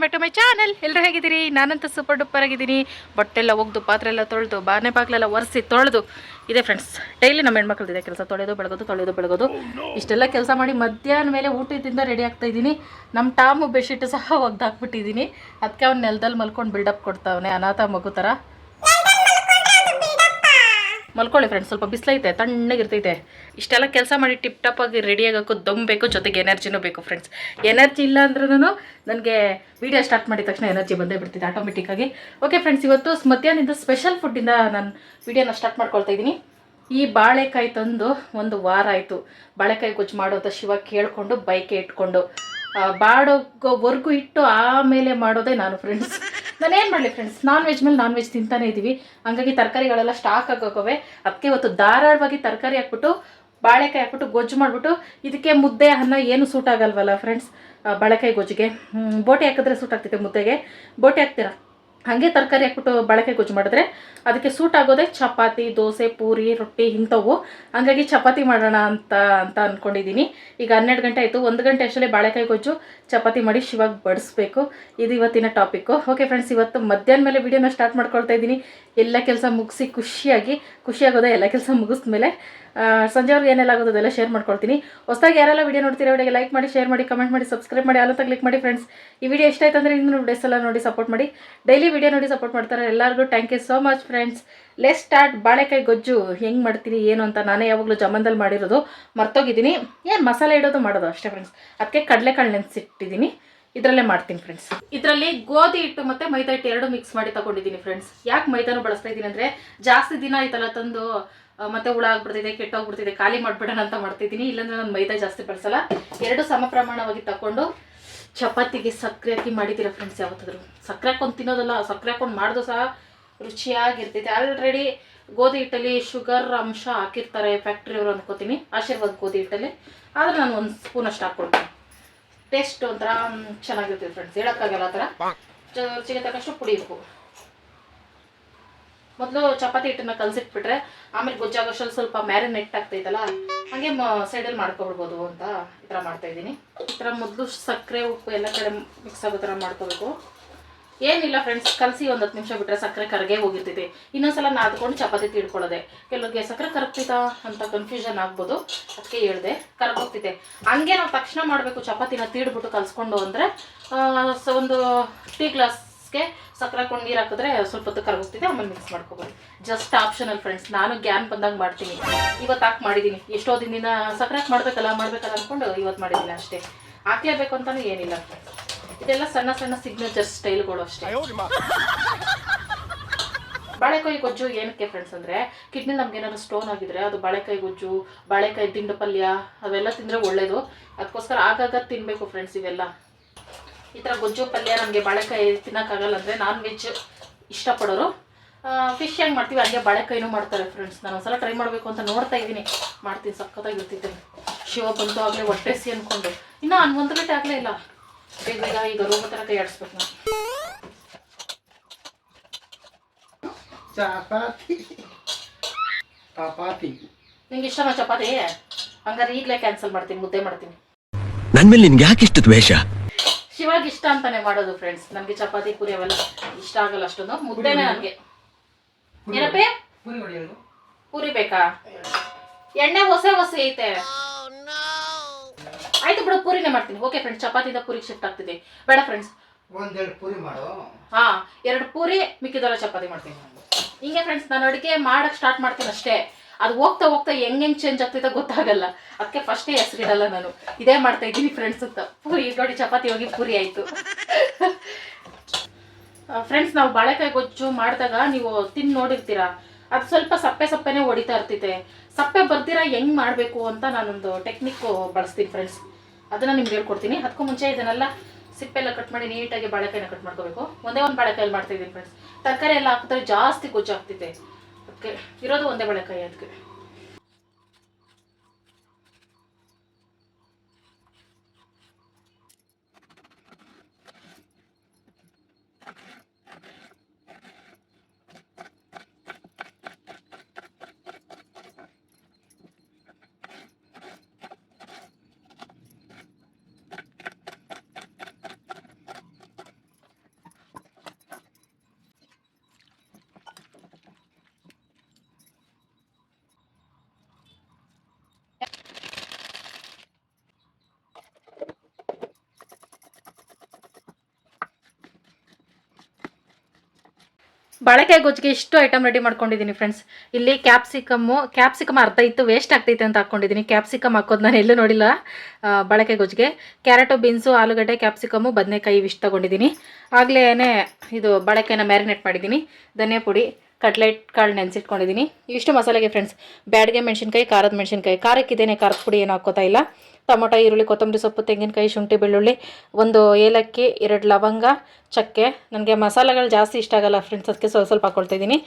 Welcome to my channel ಎಲ್ಲರೂ ಹೇಗಿದ್ದೀರಿ? ನಾನಂತೂ ಸೂಪರ್ ಡೂಪರ್ ಆಗಿದ್ದೀನಿ. ಬಟ್ಟೆಲ್ಲ ಒಗ್ದು ಪಾತ್ರೆ ಎಲ್ಲ ತೊಳೆದು, ಬಾನೆ ಬಾಗಿಲೆಲ್ಲ ಒರೆಸಿ ತೊಳೆದು. ಇದೆ ಫ್ರೆಂಡ್ಸ್ ಡೈಲಿ ನಮ್ಮ ಹೆಣ್ಮಕ್ಳದಿದೆ ಕೆಲಸ. ತೊಳೆದು, ಬೆಳಗೋದು ತೊಳೆದು, ಬೆಳಗೋದು. ಇಷ್ಟೆಲ್ಲ ಕೆಲಸ ಮಾಡಿ ಮಧ್ಯಾಹ್ನ ಮೇಲೆ ಊಟದಿಂದ ರೆಡಿ ಆಗ್ತಾ ಇದ್ದೀನಿ. ನಮ್ಮ ಟಾಮು ಬೆಡ್ಶೀಟ್ ಸಹ ಒಗ್ದಾಕ್ಬಿಟ್ಟಿದ್ದೀನಿ. ಅದಕ್ಕೆ ಅವ್ನು ನೆಲದಲ್ಲಿ ಮಲ್ಕೊಂಡು ಬಿಲ್ಡಪ್ ಕೊಡ್ತಾವನೆ, ಅನಾಥ ಮಗು ಥರ ಮಲ್ಕೊಳ್ಳಿ ಫ್ರೆಂಡ್ಸ್ ಸ್ವಲ್ಪ ಬಿಸಿಲೈತೆ, ತಣ್ಣಗಿರ್ತೈತೆ. ಇಷ್ಟೆಲ್ಲ ಕೆಲಸ ಮಾಡಿ ಟಿಪ್ ಟಾಪ್ ಆಗಿ ರೆಡಿ ಆಗೋಕ್ಕೂ ದಮ್ ಬೇಕು, ಜೊತೆಗೆ ಎನರ್ಜಿನೂ ಬೇಕು ಫ್ರೆಂಡ್ಸ್ ಎನರ್ಜಿ ಇಲ್ಲ ಅಂದ್ರೂ ನನಗೆ ವಿಡಿಯೋ ಸ್ಟಾರ್ಟ್ ಮಾಡಿದ ತಕ್ಷಣ ಎನರ್ಜಿ ಬಂದೇ ಬಿಡ್ತಿದೆ ಆಟೋಮೆಟಿಕ್ಕಾಗಿ ಓಕೆ ಫ್ರೆಂಡ್ಸ್ ಇವತ್ತು ಮಧ್ಯಾಹ್ನದಿಂದ ಸ್ಪೆಷಲ್ ಫುಡ್ಡಿಂದ ನಾನು ವಿಡಿಯೋನ ಸ್ಟಾರ್ಟ್ ಮಾಡ್ಕೊಳ್ತಾ ಇದ್ದೀನಿ. ಈ ಬಾಳೆಕಾಯಿ ತಂದು ಒಂದು ವಾರ ಆಯಿತು. ಬಾಳೆಕಾಯಿ ಗೊಜ್ಜು ಮಾಡೋ ಅಂತ ಶಿವ ಕೇಳಿಕೊಂಡು ಬೈಕೆ ಇಟ್ಕೊಂಡು ಬಾಡೋಗೋವರೆಗೂ ಇಟ್ಟು ಆಮೇಲೆ ಮಾಡೋದೇ ನಾನು ಫ್ರೆಂಡ್ಸ್ ನಾನು ಏನು ಮಾಡಲಿ ಫ್ರೆಂಡ್ಸ್ ನಾನ್ ವೆಜ್ ಮೇಲೆ ನಾನ್ ವೆಜ್ ತಿಂತಾನೆ ಇದ್ದೀವಿ ಹಂಗಾಗಿ ತರಕಾರಿಗಳೆಲ್ಲ ಸ್ಟಾಕ್ ಆಗೋಗವೆ. ಅದಕ್ಕೆ ಇವತ್ತು ಧಾರಾಳವಾಗಿ ತರಕಾರಿ ಹಾಕ್ಬಿಟ್ಟು, ಬಾಳೆಕಾಯಿ ಹಾಕ್ಬಿಟ್ಟು, ಗೊಜ್ಜು ಮಾಡಿಬಿಟ್ಟು, ಇದಕ್ಕೆ ಮುದ್ದೆ, ಅನ್ನ ಏನು ಸೂಟ್ ಆಗಲ್ವಲ್ಲ ಫ್ರೆಂಡ್ಸ್ ಬಾಳೆಕಾಯಿ ಗೊಜ್ಜಿಗೆ. ಬೋಟಿ ಹಾಕಿದ್ರೆ ಸೂಟ್ ಆಗ್ತೈತೆ ಮುದ್ದೆಗೆ. ಬೋಟಿ ಹಾಕ್ತೀರಾ? ಹಾಗೆ ತರಕಾರಿ ಹಾಕ್ಬಿಟ್ಟು ಬಾಳೆಕಾಯಿ ಗೊಜ್ಜು ಮಾಡಿದ್ರೆ ಅದಕ್ಕೆ ಸೂಟ್ ಆಗೋದೇ ಚಪಾತಿ, ದೋಸೆ, ಪೂರಿ, ರೊಟ್ಟಿ ಇಂಥವು. ಹಂಗಾಗಿ ಚಪಾತಿ ಮಾಡೋಣ ಅಂತ ಅಂತ ಅಂದ್ಕೊಂಡಿದ್ದೀನಿ ಈಗ ಹನ್ನೆರಡು ಗಂಟೆ ಆಯಿತು. ಒಂದು ಗಂಟೆ ಅಷ್ಟೇ ಬಾಳೆಕಾಯಿ ಗೊಜ್ಜು ಚಪಾತಿ ಮಾಡಿ ಶಿವಾಗ ಬಡಿಸ್ಬೇಕು. ಇದು ಇವತ್ತಿನ ಟಾಪಿಕ್ಕು ಓಕೆ ಫ್ರೆಂಡ್ಸ್ ಇವತ್ತು ಮಧ್ಯಾಹ್ನ ಮೇಲೆ ವಿಡಿಯೋನ ಸ್ಟಾರ್ಟ್ ಮಾಡ್ಕೊಳ್ತಾ ಇದ್ದೀನಿ. ಎಲ್ಲ ಕೆಲಸ ಮುಗಿಸಿ ಖುಷಿಯಾಗಿ, ಖುಷಿಯಾಗೋದೆ ಎಲ್ಲ ಕೆಲಸ ಮುಗಿಸ್ಮೇಲೆ ಸಂಜೆವರೆಗೆ ಏನೆಲ್ಲ ಆಗೋದು ಅದೆಲ್ಲ ಶೇರ್ ಮಾಡ್ಕೊಳ್ತೀನಿ. ಹೊಸದಾಗಿ ಯಾರೆಲ್ಲ ವೀಡಿಯೋ ನೋಡ್ತೀರಾ ವಿಡಿಯೋಗೆ ಲೈಕ್ ಮಾಡಿ ಶೇರ್ ಮಾಡಿ ಕಮೆಂಟ್ ಮಾಡಿ ಸಬ್ಸ್ಕ್ರೈಬ್ ಮಾಡಿ ಅಲ್ಲ ಕ್ಲಿಕ್ ಮಾಡಿ ಫ್ರೆಂಡ್ಸ್ ಈ ವಿಡಿಯೋ ಇಷ್ಟ ಆಯ್ತು ಅಂದರೆ ಇನ್ನೂ ವಿಡಿಯೋಸ್ ನೋಡಿ ಸಪೋರ್ಟ್ ಮಾಡಿ. ಡೈಲಿ ವಿಡಿಯೋ ನೋಡಿ ಸಪೋರ್ಟ್ ಮಾಡ್ತಾರೆ. ಎಲ್ಲರಿಗೂ thank you so much friends let's start ಬಾಳೆಕಾಯಿ ಗೊಜ್ಜು. ಹೆಂಗೆ ಮಾಡ್ತೀನಿ ಏನು ಅಂತ ನಾನೇ ಯಾವಾಗಲೂ ಜಮಂದಲ್ಲಿ ಮಾಡಿರೋದು. ಮರ್ತೋಗಿದ್ದೀನಿ. ಏನು ಮಸಾಲೆ ಇಡೋದು ಮಾಡೋದು ಅಷ್ಟೇ ಫ್ರೆಂಡ್ಸ್ ಅದಕ್ಕೆ ಕಡಲೆಕಾಳು ನೆನೆಸಿಟ್ಟಿದ್ದೀನಿ. ಇದರಲ್ಲೇ ಮಾಡ್ತೀನಿ ಫ್ರೆಂಡ್ಸ್ ಇದರಲ್ಲಿ ಗೋಧಿ ಹಿಟ್ಟು ಮತ್ತೆ ಮೈದಾ ಹಿಟ್ಟು ಎರಡು ಮಿಕ್ಸ್ ಮಾಡಿ ತಗೊಂಡಿದ್ದೀನಿ ಫ್ರೆಂಡ್ಸ್ ಯಾಕೆ ಮೈದಾನು ಬಳಸ್ತಾ ಇದ್ದೀನಿ ಅಂದರೆ ಜಾಸ್ತಿ ದಿನ ಆಯ್ತಲ್ಲ ತಂದು. ಮತ್ತೆ ಹುಳ ಆಗ್ಬಿಡ್ತಿದೆ, ಕೆಟ್ಟೋಗ್ಬಿಡ್ತಿದೆ, ಖಾಲಿ ಮಾಡ್ಬಿಡೋಣ ಅಂತ ಮಾಡ್ತಿದ್ದೀನಿ. ಇಲ್ಲಾಂದ್ರೆ ನಾನು ಮೈದಾ ಜಾಸ್ತಿ ಬಳಸಲ್ಲ. ಎರಡು ಸಮ ಪ್ರಮಾಣವಾಗಿ ತಗೊಂಡು ಚಪಾತಿಗೆ ಸಕ್ಕರೆ ಹಾಕಿ ಮಾಡಿದ್ದೀರಾ ಫ್ರೆಂಡ್ಸ್ ಯಾವತ್ತಾದ್ರು? ಸಕ್ಕರೆ ಹಾಕೊಂಡು ತಿನ್ನೋದಲ್ಲ, ಸಕ್ಕರೆ ಹಾಕೊಂಡು ಮಾಡಿದ್ರು ಸಹ ರುಚಿಯಾಗಿರ್ತೈತೆ. ಆಲ್ರೆಡಿ ಗೋಧಿ ಹಿಟ್ಟಲ್ಲಿ ಶುಗರ್ ಅಂಶ ಹಾಕಿರ್ತಾರೆ ಫ್ಯಾಕ್ಟ್ರಿಯವರು ಅನ್ಕೋತೀನಿ. ಆಶೀರ್ವಾದ ಗೋಧಿ ಹಿಟ್ಟಲ್ಲಿ. ಆದ್ರೆ ನಾನು ಒಂದು ಸ್ಪೂನ್ ಅಷ್ಟು ಹಾಕ್ಕೊಳ್ತೀನಿ ಟೇಸ್ಟ್ ಒಂಥರ ಚೆನ್ನಾಗಿರ್ತೈತೆ ಫ್ರೆಂಡ್ಸ್ ಹೇಳೋಕ್ಕಾಗಲ್ಲ ಆ ಥರ. ರುಚಿಗೆ ತಕ್ಕಷ್ಟು ಪುಡಿಬೇಕು ಮೊದಲು ಚಪಾತಿ ಹಿಟ್ಟನ್ನ ಕಲಸಿಟ್ಬಿಟ್ರೆ ಆಮೇಲೆ ಗೊಜ್ಜಾಗೋಷ್ಟಲ್ಲಿ ಸ್ವಲ್ಪ ಮ್ಯಾರಿನೇಟ್ ಆಗ್ತೈತಲ್ಲ, ಹಾಗೆ ಸೈಡಲ್ಲಿ ಮಾಡ್ಕೊಬಿಡ್ಬೋದು ಅಂತ ಈ ಥರ ಮಾಡ್ತಾ ಇದ್ದೀನಿ. ಈ ಥರ ಮೊದಲು ಸಕ್ಕರೆ, ಉಪ್ಪು ಎಲ್ಲ ಕಡೆ ಮಿಕ್ಸ್ ಆಗೋ ಥರ ಮಾಡ್ಕೋಬೇಕು. ಏನಿಲ್ಲ ಫ್ರೆಂಡ್ಸ್ ಕಲಸಿ ಒಂದು ಹತ್ತು ನಿಮಿಷ ಬಿಟ್ಟರೆ ಸಕ್ಕರೆ ಕರಗೆ ಹೋಗಿರ್ತೈತಿ. ಇನ್ನೊಂದ್ಸಲ ನಾದ್ಕೊಂಡು ಚಪಾತಿ ತಿಳ್ಕೊಳ್ಳೋದೆ ಕೆಲವ್ರಿಗೆ ಸಕ್ಕರೆ ಕರಗ್ತೈತಾ ಅಂತ ಕನ್ಫ್ಯೂಷನ್ ಆಗ್ಬೋದು. ಅದಕ್ಕೆ ಹೇಳಿದೆ, ಕರಗೋಗ್ತೈತೆ. ಹಂಗೆ ನಾವು ತಕ್ಷಣ ಮಾಡಬೇಕು, ಚಪಾತಿನ ತೀಡ್ಬಿಟ್ಟು ಕಲಿಸ್ಕೊಂಡು ಅಂದರೆ ಒಂದು ಟೀ ಗ್ಲಾಸ್ಗೆ ಸಕ್ಕರೆ ನೀರು ಹಾಕಿದ್ರೆ ಸ್ವಲ್ಪ ಹೊತ್ತು ಕರಗೋಗ್ತಿದೆ ಆಮೇಲೆ ಮಿಕ್ಸ್ ಮಾಡ್ಕೋಬೋದು. ಜಸ್ಟ್ ಆಪ್ಷನಲ್ ಫ್ರೆಂಡ್ಸ್ ನಾನು ಗ್ಯಾನ್ ಬಂದಾಗ ಮಾಡ್ತೀನಿ. ಇವತ್ತು ಹಾಕಿ ಮಾಡಿದ್ದೀನಿ ಎಷ್ಟೋ ದಿನ ಸಕ್ಕರೆ ಮಾಡಬೇಕಲ್ಲ, ಮಾಡ್ಬೇಕಲ್ಲ ಅಂದ್ಕೊಂಡು ಇವತ್ತು ಮಾಡಿದ್ದೀನಿ ಅಷ್ಟೇ. ಹಾಕ್ಲೇಬೇಕು ಅಂತಲೂ ಏನಿಲ್ಲ. ಇದೆಲ್ಲ ಸಣ್ಣ ಸಣ್ಣ ಸಿಗ್ನೇಚರ್ ಸ್ಟೈಲ್ಗಳು ಅಷ್ಟೇ. ಬಾಳೆಕಾಯಿ ಗೊಜ್ಜು ಏನಕ್ಕೆ ಫ್ರೆಂಡ್ಸ್ ಅಂದರೆ ಕಿಡ್ನಿ ನಮ್ಗೆ ಏನಾದ್ರು ಸ್ಟೋನ್ ಆಗಿದ್ರೆ ಅದು ಬಾಳೆಕಾಯಿ ಗೊಜ್ಜು, ಬಾಳೆಕಾಯಿ ದಿಂಡು ಪಲ್ಯ, ಅವೆಲ್ಲ ತಿಂದರೆ ಒಳ್ಳೇದು. ಅದಕ್ಕೋಸ್ಕರ ಆಗಾಗ ತಿನ್ನಬೇಕು ಫ್ರೆಂಡ್ಸ್ ಇವೆಲ್ಲ. ಈ ಥರ ಗೊಜ್ಜು ಪಲ್ಯ ನಮಗೆ ಬಾಳೆಕಾಯಿ ತಿನ್ನೋಕ್ಕಾಗಲ್ಲ ಅಂದರೆ ನಾನ್ ವೆಜ್ ಇಷ್ಟಪಡೋರು ಫಿಶ್ ಹೆಂಗೆ ಮಾಡ್ತೀವಿ? ಹಂಗೆ ಬಾಳೆಕಾಯಿನೂ ಮಾಡ್ತಾರೆ ಫ್ರೆಂಡ್ಸ್ ನಾನು ಒಂದ್ಸಲ ಟ್ರೈ ಮಾಡಬೇಕು ಅಂತ ನೋಡ್ತಾ ಇದ್ದೀನಿ. ಮಾಡ್ತೀನಿ ಸಖತ್ತಾಗಿರ್ತಿದ್ದೆ ಶಿವ ಬಂತು ಆಗಲೇ ಹೊಟ್ಟೆಸಿ ಅಂದ್ಕೊಂಡು ಇನ್ನೂ ಒಂದು ಗಂಟೆ ಆಗಲೇ ಇಲ್ಲ. ಬೇಗ ಬೇಗ ಈಗ ರೋಗ ಥರ ಕೈ ಆಡಿಸ್ಬೇಕು ನಾನು. ಚಪಾತಿ. ಚಪಾತಿ. ನಿಂಗೆ ಇಷ್ಟನಾ ಚಪಾತಿ? ಹಂಗಾರೆ ಈಗಲೇ ಕ್ಯಾನ್ಸಲ್ ಮಾಡ್ತೀನಿ ಮುದ್ದೆ ಮಾಡ್ತೀನಿ. ನನ್ನ ಮೇಲೆ ನಿನ್ಗೆ ಯಾಕೆ ಇಷ್ಟು ದ್ವೇಷ? ಶಿವಾಗ ಇಷ್ಟ ಅಂತಾನೆ ಮಾಡೋದು ಫ್ರೆಂಡ್ಸ್ ನಮ್ಗೆ ಚಪಾತಿ ಪೂರಿ ಅವೆಲ್ಲ ಇಷ್ಟ ಆಗಲ್ಲ ಅಷ್ಟೊಂದು. ಮುದ್ದೆನೇ ನನಗೆ ಏನಪ್ಪೇ? ಪುರಿ ಬೇಕಾ? ಎಣ್ಣೆ ಹೊಸ ಹೊಸ ಐತೆ. ಆಯ್ತು ಬಿಡು ಪೂರಿನೇ ಮಾಡ್ತೀನಿ. ಓಕೆ ಫ್ರೆಂಡ್ಸ್ ಚಪಾತಿಯಿಂದ ಪೂರಿಗೆ ಶಿಫ್ಟ್ ಆಗ್ತಿದೆ. ಬೇಡ ಫ್ರೆಂಡ್ಸ್ ಒಂದೆರಡು ಪುರಿ ಮಾಡು. ಹಾ ಎರಡು ಪೂರಿ ಮಿಕ್ಕಿದೆಲ್ಲ ಚಪಾತಿ ಮಾಡ್ತೀನಿ. ಹಿಂಗೆ ಫ್ರೆಂಡ್ಸ್ ನಾನು ಅಡುಗೆ ಮಾಡಕ್ಕೆ ಸ್ಟಾರ್ಟ್ ಮಾಡ್ತೀನಿ ಅಷ್ಟೇ. ಅದು ಹೋಗ್ತಾ ಹೋಗ್ತಾ ಹೆಂಗ್ ಹೆಂಗ್ ಚೇಂಜ್ ಆಗ್ತೈತೆ ಗೊತ್ತಾಗಲ್ಲ. ಅದಕ್ಕೆ ಫಸ್ಟೇ ಹೆಸರಿಡಲ್ಲ ನಾನು. ಇದೇ ಮಾಡ್ತಾ ಇದ್ದೀನಿ ಫ್ರೆಂಡ್ಸ್ ಅಂತ. ಪೂರಿ ನೋಡಿ ಚಪಾತಿ ಹೋಗಿ ಪೂರಿ ಆಯ್ತು. ಫ್ರೆಂಡ್ಸ್ ನಾವು ಬಾಳೆಕಾಯಿ ಗೊಜ್ಜು ಮಾಡಿದಾಗ ನೀವು ತಿಂದು ನೋಡಿರ್ತೀರ? ಅದು ಸ್ವಲ್ಪ ಸಪ್ಪೆ ಸಪ್ಪೆನೇ ಹೊಡಿತಾ ಇರ್ತೈತೆ. ಸಪ್ಪೆ ಬರ್ತೀರಾ ಹೆಂಗ್ ಮಾಡಬೇಕು ಅಂತ ನಾನೊಂದು ಟೆಕ್ನಿಕ್ ಬಳಸ್ತೀನಿ ಫ್ರೆಂಡ್ಸ್ ಅದನ್ನ ನಿಮ್ಗೆ ಹೇಳ್ಕೊಡ್ತೀನಿ. ಅದಕ್ಕೂ ಮುಂಚೆ ಇದನ್ನೆಲ್ಲ ಸಿಪ್ಪೆಲ್ಲ ಕಟ್ ಮಾಡಿ ನೀಟಾಗಿ ಬಾಳೆಕಾಯಿನ ಕಟ್ ಮಾಡ್ಕೋಬೇಕು. ಒಂದೇ ಒಂದು ಬಾಳೆಕಾಯಲ್ಲಿ ಮಾಡ್ತಾ ಇದ್ದೀನಿ ಫ್ರೆಂಡ್ಸ್ ತರಕಾರಿ ಎಲ್ಲ ಹಾಕಿದ್ರೆ ಜಾಸ್ತಿ ಗೊಜ್ಜು ಆಗ್ತೈತೆ. ಅದಕ್ಕೆ ಇರೋದು ಒಂದೇ ಬಳೆಕಾಯಿ ಅದಕ್ಕೆ. ಬಾಳೆಕಾಯಿ ಗೊಜ್ಜಿಗೆ ಇಷ್ಟು ಐಟಮ್ ರೆಡಿ ಮಾಡ್ಕೊಂಡಿದ್ದೀನಿ ಫ್ರೆಂಡ್ಸ್ ಇಲ್ಲಿ ಕ್ಯಾಪ್ಸಿಕಮ್ಮು ಕ್ಯಾಪ್ಸಿಕಮ್ ಅರ್ಧ ಇತ್ತು ವೇಸ್ಟ್ ಆಗ್ತೈತೆ ಅಂತ ಹಾಕ್ಕೊಂಡಿದ್ದೀನಿ ಕ್ಯಾಪ್ಸಿಕಮ್ ಹಾಕೋದು ನಾನು ಎಲ್ಲೂ ನೋಡಿಲ್ಲ. ಬಳಕೆ ಗೊಜ್ಜಿಗೆ ಕ್ಯಾರೆಟು ಬೀನ್ಸು ಆಲೂಗಡ್ಡೆ ಕ್ಯಾಪ್ಸಿಕಮ್ಮು ಬದನೆಕಾಯಿ ಇವಿಷ್ಟು ತೊಗೊಂಡಿದ್ದೀನಿ ಆಗಲೇ ಇದು ಬಾಳೆಕಾಯಿನ ಮ್ಯಾರಿನೇಟ್ ಮಾಡಿದ್ದೀನಿ ಧನಿಯಾ ಪುಡಿ. ಕಟ್ಲೆಟ್ ಕಾಳು ನೆನೆಸಿಟ್ಕೊಂಡಿದ್ದೀನಿ ಇಷ್ಟು ಮಸಾಲೆಗೆ ಫ್ರೆಂಡ್ಸ್ ಬ್ಯಾಡ್ಗೆ ಮೆಣಸಿನ್ಕಾಯಿ, ಖಾರದ ಮೆಣಸಿನ್ಕಾಯಿ. ಖಾರಕ್ಕಿದ್ದೇನೆ ಖಾರದ ಪುಡಿ ಏನು ಹಾಕೋತಾ ಇಲ್ಲ. ಟೊಮೊಟೊ, ಈರುಳ್ಳಿ, ಕೊತ್ತಂಬರಿ ಸೊಪ್ಪು, ತೆಂಗಿನಕಾಯಿ, ಶುಂಠಿ, ಬೆಳ್ಳುಳ್ಳಿ, ಒಂದು ಏಲಕ್ಕಿ, ಎರಡು ಲವಂಗ, ಚಕ್ಕೆ. ನನಗೆ ಮಸಾಲೆಗಳು ಜಾಸ್ತಿ ಇಷ್ಟ ಆಗಲ್ಲ ಫ್ರೆಂಡ್ಸ್ ಅದಕ್ಕೆ ಸ್ವಲ್ಪ ಸ್ವಲ್ಪ ಹಾಕೊಳ್ತಿದ್ದೀನಿ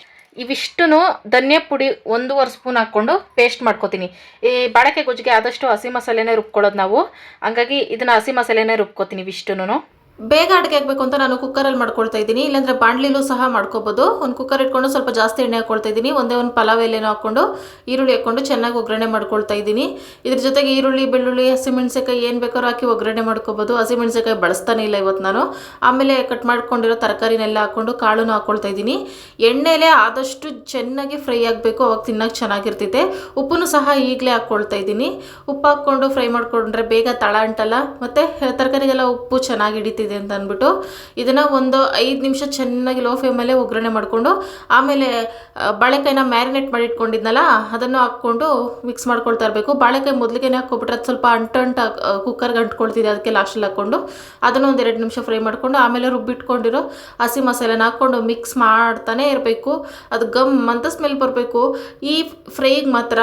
ಇವಿಷ್ಟು ಧನಿಯಾ ಪುಡಿ ಒಂದೂವರೆ ಸ್ಪೂನ್ ಹಾಕ್ಕೊಂಡು ಪೇಸ್ಟ್ ಮಾಡ್ಕೋತೀನಿ. ಈ ಬಾಳೆಕಾಯಿ ಗೊಜ್ಜಿಗೆ ಆದಷ್ಟು ಹಸಿ ಮಸಾಲೆನೇ ರುಬ್ಕೊಳ್ಳೋದು ನಾವು. ಹಂಗಾಗಿ ಇದನ್ನು ಹಸಿ ಮಸಾಲೆನೇ ರುಬ್ಕೋತೀನಿ ಇವಿಷ್ಟುನು ಬೇಗ ಅಡುಗೆ ಆಗಬೇಕು ಅಂತ ನಾನು ಕುಕ್ಕರಲ್ಲಿ ಮಾಡ್ಕೊಳ್ತಾ ಇದ್ದೀನಿ. ಇಲ್ಲಾಂದರೆ ಬಾಣಲಿಲೂ ಸಹ ಮಾಡ್ಕೋಬೋದು. ಒಂದು ಕುಕ್ಕರ್ ಇಟ್ಕೊಂಡು ಸ್ವಲ್ಪ ಜಾಸ್ತಿ ಎಣ್ಣೆ ಹಾಕ್ಕೊಳ್ತಾ ಇದ್ದೀನಿ. ಒಂದೇ ಒಂದು ಪಲಾವ್ ಎಲೆನೂ ಹಾಕ್ಕೊಂಡು ಈರುಳ್ಳಿ ಹಾಕ್ಕೊಂಡು ಚೆನ್ನಾಗಿ ಒಗ್ಗರಣೆ ಮಾಡ್ಕೊಳ್ತಾ ಇದ್ದೀನಿ. ಇದ್ರ ಜೊತೆಗೆ ಈರುಳ್ಳಿ, ಬೆಳ್ಳುಳ್ಳಿ ಹಸಿಮೆಣಸಿಕಾಯಿ ಏನು ಬೇಕಾದ್ರೂ ಹಾಕಿ ಒಗ್ಗರಣೆ ಮಾಡ್ಕೋಬೋದು. ಹಸಿಮೆಣಸಿಕಾಯಿ ಬಳಸ್ತಾನೆ ಇಲ್ಲ ಇವತ್ತು ನಾನು. ಆಮೇಲೆ ಕಟ್ ಮಾಡ್ಕೊಂಡಿರೋ ತರಕಾರಿನೆಲ್ಲ ಹಾಕ್ಕೊಂಡು ಕಾಳು ಹಾಕ್ಕೊಳ್ತಾ ಇದ್ದೀನಿ. ಎಣ್ಣೆಲೆ ಆದಷ್ಟು ಚೆನ್ನಾಗಿ ಫ್ರೈ ಆಗಬೇಕು. ಅವಾಗ ತಿನ್ನೋಕೆ ಚೆನ್ನಾಗಿರ್ತೈತೆ. ಉಪ್ಪನ್ನು ಸಹ ಈಗಲೇ ಹಾಕ್ಕೊಳ್ತಾ ಇದ್ದೀನಿ. ಉಪ್ಪು ಹಾಕ್ಕೊಂಡು ಫ್ರೈ ಮಾಡಿಕೊಂಡ್ರೆ ಬೇಗ ತಳ ಅಂಟಲ್ಲ. ಮತ್ತು ತರಕಾರಿಗೆಲ್ಲ ಉಪ್ಪು ಚೆನ್ನಾಗಿ ಹಿಡಿತಿದೆ ಅಂತ ಅಂದ್ಬಿಟ್ಟು ಇದನ್ನು ಒಂದು ಐದು ನಿಮಿಷ ಚೆನ್ನಾಗಿ ಲೋ ಫ್ಲೇಮಲ್ಲೇ ಒಗ್ಗರಣೆ ಮಾಡಿಕೊಂಡು, ಆಮೇಲೆ ಬಾಳೆಕಾಯಿನ ಮ್ಯಾರಿನೇಟ್ ಮಾಡಿ ಇಟ್ಕೊಂಡಿದ್ನಲ್ಲ, ಅದನ್ನು ಹಾಕ್ಕೊಂಡು ಮಿಕ್ಸ್ ಮಾಡ್ಕೊಳ್ತಾ ಇರಬೇಕು. ಬಾಳೆಕಾಯಿ ಮೊದಲಿಗೆ ಹಾಕ್ಕೊಬಿಟ್ರೆ ಅದು ಸ್ವಲ್ಪ ಅಂಟಂಟ ಕುಕ್ಕರ್ಗೆ ಅಂಟ್ಕೊಳ್ತಿದೆ ಅದಕ್ಕೆ ಲಾಸ್ಟಲ್ಲಿ ಹಾಕ್ಕೊಂಡು, ಅದನ್ನು ಒಂದು ಎರಡು ನಿಮಿಷ ಫ್ರೈ ಮಾಡಿಕೊಂಡು, ಆಮೇಲೆ ರುಬ್ಬಿಟ್ಕೊಂಡಿರೋ ಹಸಿ ಮಸಾಲೆನ ಹಾಕ್ಕೊಂಡು ಮಿಕ್ಸ್ ಮಾಡ್ತಾನೆ ಇರಬೇಕು. ಅದು ಗಮ್ ಅಂತ ಸ್ಮೆಲ್ ಬರಬೇಕು. ಈ ಫ್ರೈಗೆ ಮಾತ್ರ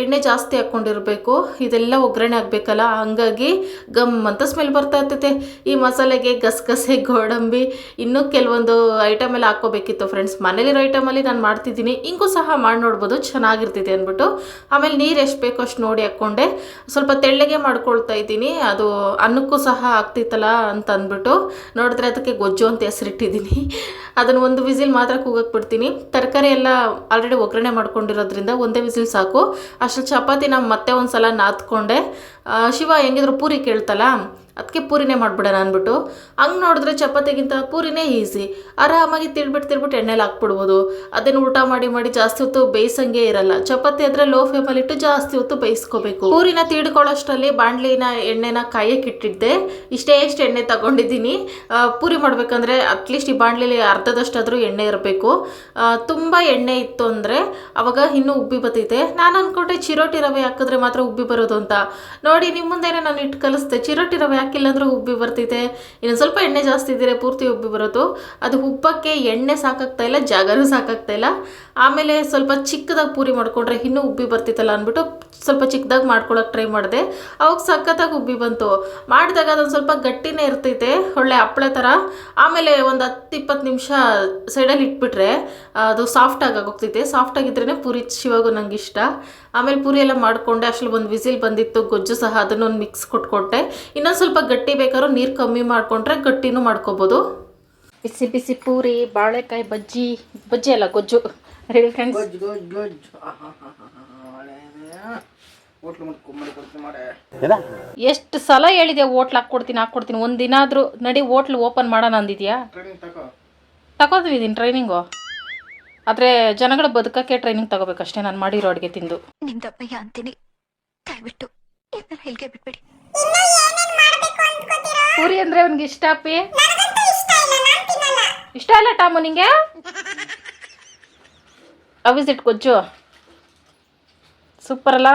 ಎಣ್ಣೆ ಜಾಸ್ತಿ ಹಾಕ್ಕೊಂಡಿರಬೇಕು. ಇದೆಲ್ಲ ಒಗ್ಗರಣೆ ಆಗಬೇಕಲ್ಲ, ಹಂಗಾಗಿ ಗಮ್ ಅಂತ ಸ್ಮೆಲ್ ಬರ್ತಾ ಇರ್ತೈತೆ. ಈ ಮಸಾಲೆಗೆ ಗಸಗಸೆ ಗೋಡಂಬಿ ಇನ್ನೂ ಕೆಲವೊಂದು ಐಟಮ್ ಎಲ್ಲ ಹಾಕ್ಕೋಬೇಕಿತ್ತು ಫ್ರೆಂಡ್ಸ್ ಮನೇಲಿರೋ ಐಟಮಲ್ಲಿ ನಾನು ಮಾಡ್ತಿದ್ದೀನಿ. ಹಿಂಗೂ ಸಹ ಮಾಡಿ ನೋಡ್ಬೋದು ಚೆನ್ನಾಗಿರ್ತೈತೆ ಅಂದ್ಬಿಟ್ಟು. ಆಮೇಲೆ ನೀರು ಎಷ್ಟು ಬೇಕೋ ಅಷ್ಟು ನೋಡಿ ಹಾಕ್ಕೊಂಡೆ. ಸ್ವಲ್ಪ ತೆಳ್ಳಗೆ ಮಾಡ್ಕೊಳ್ತಾ ಇದ್ದೀನಿ. ಅದು ಅನ್ನಕ್ಕೂ ಸಹ ಆಗ್ತಿತ್ತಲ್ಲ ಅಂತ ಅಂದ್ಬಿಟ್ಟು. ನೋಡಿದ್ರೆ ಅದಕ್ಕೆ ಗೊಜ್ಜು ಅಂತ ಹೆಸರಿಟ್ಟಿದ್ದೀನಿ. ಅದನ್ನು ಒಂದು ವಿಸಿಲ್ ಮಾತ್ರ ಕೂಗಕ್ಕೆ ಬಿಡ್ತೀನಿ. ತರಕಾರಿ ಎಲ್ಲ ಆಲ್ರೆಡಿ ಒಗ್ಗರಣೆ ಮಾಡ್ಕೊಂಡಿರೋದ್ರಿಂದ ಒಂದೇ ವಿಸಿಲ್ ಸಾಕು. ಅಷ್ಟು ಚಪಾತಿ ನಾನು ಮತ್ತೆ ಒಂದು ಸಲ ನಾದ್ಕೊಂಡೆ. ಆ, ಶಿವ ಹೆಂಗಿದ್ರು ಪೂರಿ ಕೇಳ್ತಲ್ಲ? ಅದಕ್ಕೆ ಪೂರಿನೇ ಮಾಡಿಬಿಡೋಣ ಅಂದ್ಬಿಟ್ಟು ಹಂಗೆ ನೋಡಿದ್ರೆ ಚಪಾತಿಗಿಂತ ಪೂರಿನೇ ಈಸಿ ಆರಾಮಾಗಿ ತಿಳ್ಬಿಟ್ಟು ತಿಳ್ಬಿಟ್ಟು ಎಣ್ಣೆಲಿ ಹಾಕ್ಬಿಡ್ಬೋದು. ಅದನ್ನು ಊಟ ಮಾಡಿ ಮಾಡಿ ಜಾಸ್ತಿ ಹೊತ್ತು ಬೇಯಿಸಂಗೆ ಇರಲ್ಲ. ಚಪಾತಿ ಆದರೆ ಲೋ ಫ್ಲೇಮಲ್ಲಿ ಇಟ್ಟು ಜಾಸ್ತಿ ಹೊತ್ತು ಬೇಯಿಸ್ಕೋಬೇಕು. ಪೂರಿನ ತೀಡ್ಕೊಳ್ಳೋಷ್ಟರಲ್ಲಿ ಬಾಣಲಿನ, ಎಣ್ಣೆನ ಕಾಯಕ್ಕೆ ಇಟ್ಟಿದ್ದೆ. ಇಷ್ಟೇ ಎಷ್ಟು ಎಣ್ಣೆ ತಗೊಂಡಿದ್ದೀನಿ. ಪೂರಿ ಮಾಡಬೇಕಂದ್ರೆ ಅಟ್ಲೀಸ್ಟ್ ಈ ಬಾಣಲಿಲಿ ಅರ್ಧದಷ್ಟಾದರೂ ಎಣ್ಣೆ ಇರಬೇಕು. ತುಂಬ ಎಣ್ಣೆ ಇತ್ತು ಅಂದರೆ ಅವಾಗ ಇನ್ನೂ ಉಬ್ಬಿ ಬತ್ತೈತೆ ನಾನು ಅಂದ್ಕೊಂಡೆ ಚಿರೋಟಿ ರವೆ ಹಾಕಿದ್ರೆ ಮಾತ್ರ ಉಬ್ಬಿ ಬರೋದು ಅಂತ. ನೋಡಿ ನಿಮ್ಮ ಮುಂದೆನೇ ನಾನು ಇಟ್ಟು ಕಲಿಸ್ದೆ. ಚಿರೋಟಿ ರವೆ ಹಾಕಿಲ್ಲ ಅಂದರೂ ಉಬ್ಬಿ ಬರ್ತೈತೆ ಇನ್ನು ಸ್ವಲ್ಪ ಎಣ್ಣೆ ಜಾಸ್ತಿ ಇದ್ದರೆ ಪೂರ್ತಿ ಉಬ್ಬಿ ಬರೋದು. ಅದು ಉಬ್ಬಕ್ಕೆ ಎಣ್ಣೆ ಸಾಕಾಗ್ತಾ ಇಲ್ಲ, ಜಾಗನೂ ಸಾಕಾಗ್ತಾ ಇಲ್ಲ. ಆಮೇಲೆ ಸ್ವಲ್ಪ ಚಿಕ್ಕದಾಗಿ ಪೂರಿ ಮಾಡಿಕೊಂಡ್ರೆ ಇನ್ನೂ ಉಬ್ಬಿ ಬರ್ತಿತ್ತಲ್ಲ ಅಂದ್ಬಿಟ್ಟು ಸ್ವಲ್ಪ ಚಿಕ್ಕದಾಗಿ ಮಾಡ್ಕೊಳಕ್ಕೆ ಟ್ರೈ ಮಾಡಿದೆ. ಅವಾಗ ಸಖತ್ತಾಗಿ ಉಬ್ಬಿ ಬಂತು. ಮಾಡಿದಾಗ ಅದೊಂದು ಸ್ವಲ್ಪ ಗಟ್ಟಿನೇ ಇರ್ತೈತೆ ಒಳ್ಳೆ ಹಪ್ಪಳ ಥರ ಆಮೇಲೆ ಒಂದು ಹತ್ತು ಇಪ್ಪತ್ತು ನಿಮಿಷ ಸೈಡಲ್ಲಿ ಇಟ್ಬಿಟ್ರೆ, ಅದು ಸಾಫ್ಟಾಗಿ ಆಗೋಗ್ತೈತೆ ಸಾಫ್ಟಾಗಿದ್ರೇ ಪೂರಿ ಶಿವಾಗೂ ನಂಗೆ ಇಷ್ಟ. ಆಮೇಲೆ ಪೂರಿ ಎಲ್ಲ ಮಾಡಿಕೊಂಡೆ ಅಷ್ಟು ಒಂದು ವಿಸಿಲ್ ಬಂದಿತ್ತು ಗೊಜ್ಜು ಸಹ ಅದನ್ನು ಒಂದು ಮಿಕ್ಸ್ ಕೊಟ್ಕೊಟ್ಟೆ. ಇನ್ನೊಂದು ಸ್ವಲ್ಪ ಗಟ್ಟಿ ಬೇಕಾದ್ರೂ ನೀರು ಕಮ್ಮಿ ಮಾಡಿಕೊಂಡ್ರೆ ಗಟ್ಟಿನೂ ಮಾಡ್ಕೋಬೋದು. ಬಿಸಿ ಬಿಸಿ ಪೂರಿ ಬಾಳೆಕಾಯಿ ಬಜ್ಜಿ ಬಜ್ಜಿ ಅಲ್ಲ ಗೊಜ್ಜು. ರೆಡಿ ಫ್ರೆಂಡ್ಸ್ ಎಷ್ಟು ಸಲ ಹೇಳಿದೆ ಹೋಟ್ಲ್ ಹಾಕ್ಕೊಡ್ತೀನಿ ಹಾಕ್ಕೊಡ್ತೀನಿ. ಒಂದು ದಿನ ಆದರೂ ನಡಿ ಹೋಟ್ಲ್ ಓಪನ್ ಮಾಡೋಣ ಅಂದಿದ್ಯಾ? ತಗೋತಿದ್ದೀನಿ ಟ್ರೈನಿಂಗು ಆದರೆ ಜನಗಳು ಬದುಕಕ್ಕೆ ಟ್ರೈನಿಂಗ್ ತಗೋಬೇಕಷ್ಟೇ ನಾನು ಮಾಡಿರೋ ಅಡುಗೆ ತಿಂದು. ನಿಮ್ದಪ್ಪಯ್ಯ ಅಂತೀನಿ. ದಯವಿಟ್ಟು ಇದನ್ನ ಹೆಲ್ಗೆ ಬಿಟ್ಬಿಡಿ. ಪೂರಿ ಅಂದ್ರೆ ಅವನಿಗೆ ಇಷ್ಟ ಅಪ್ಪಿ? ಇಷ್ಟ ಇಲ್ಲ ಟಾಮು ನಿಂಗೆ? ಅವಿಸಿಟ್ ಕೊಜ್ಜು ಸೂಪರ್ ಅಲ್ಲ?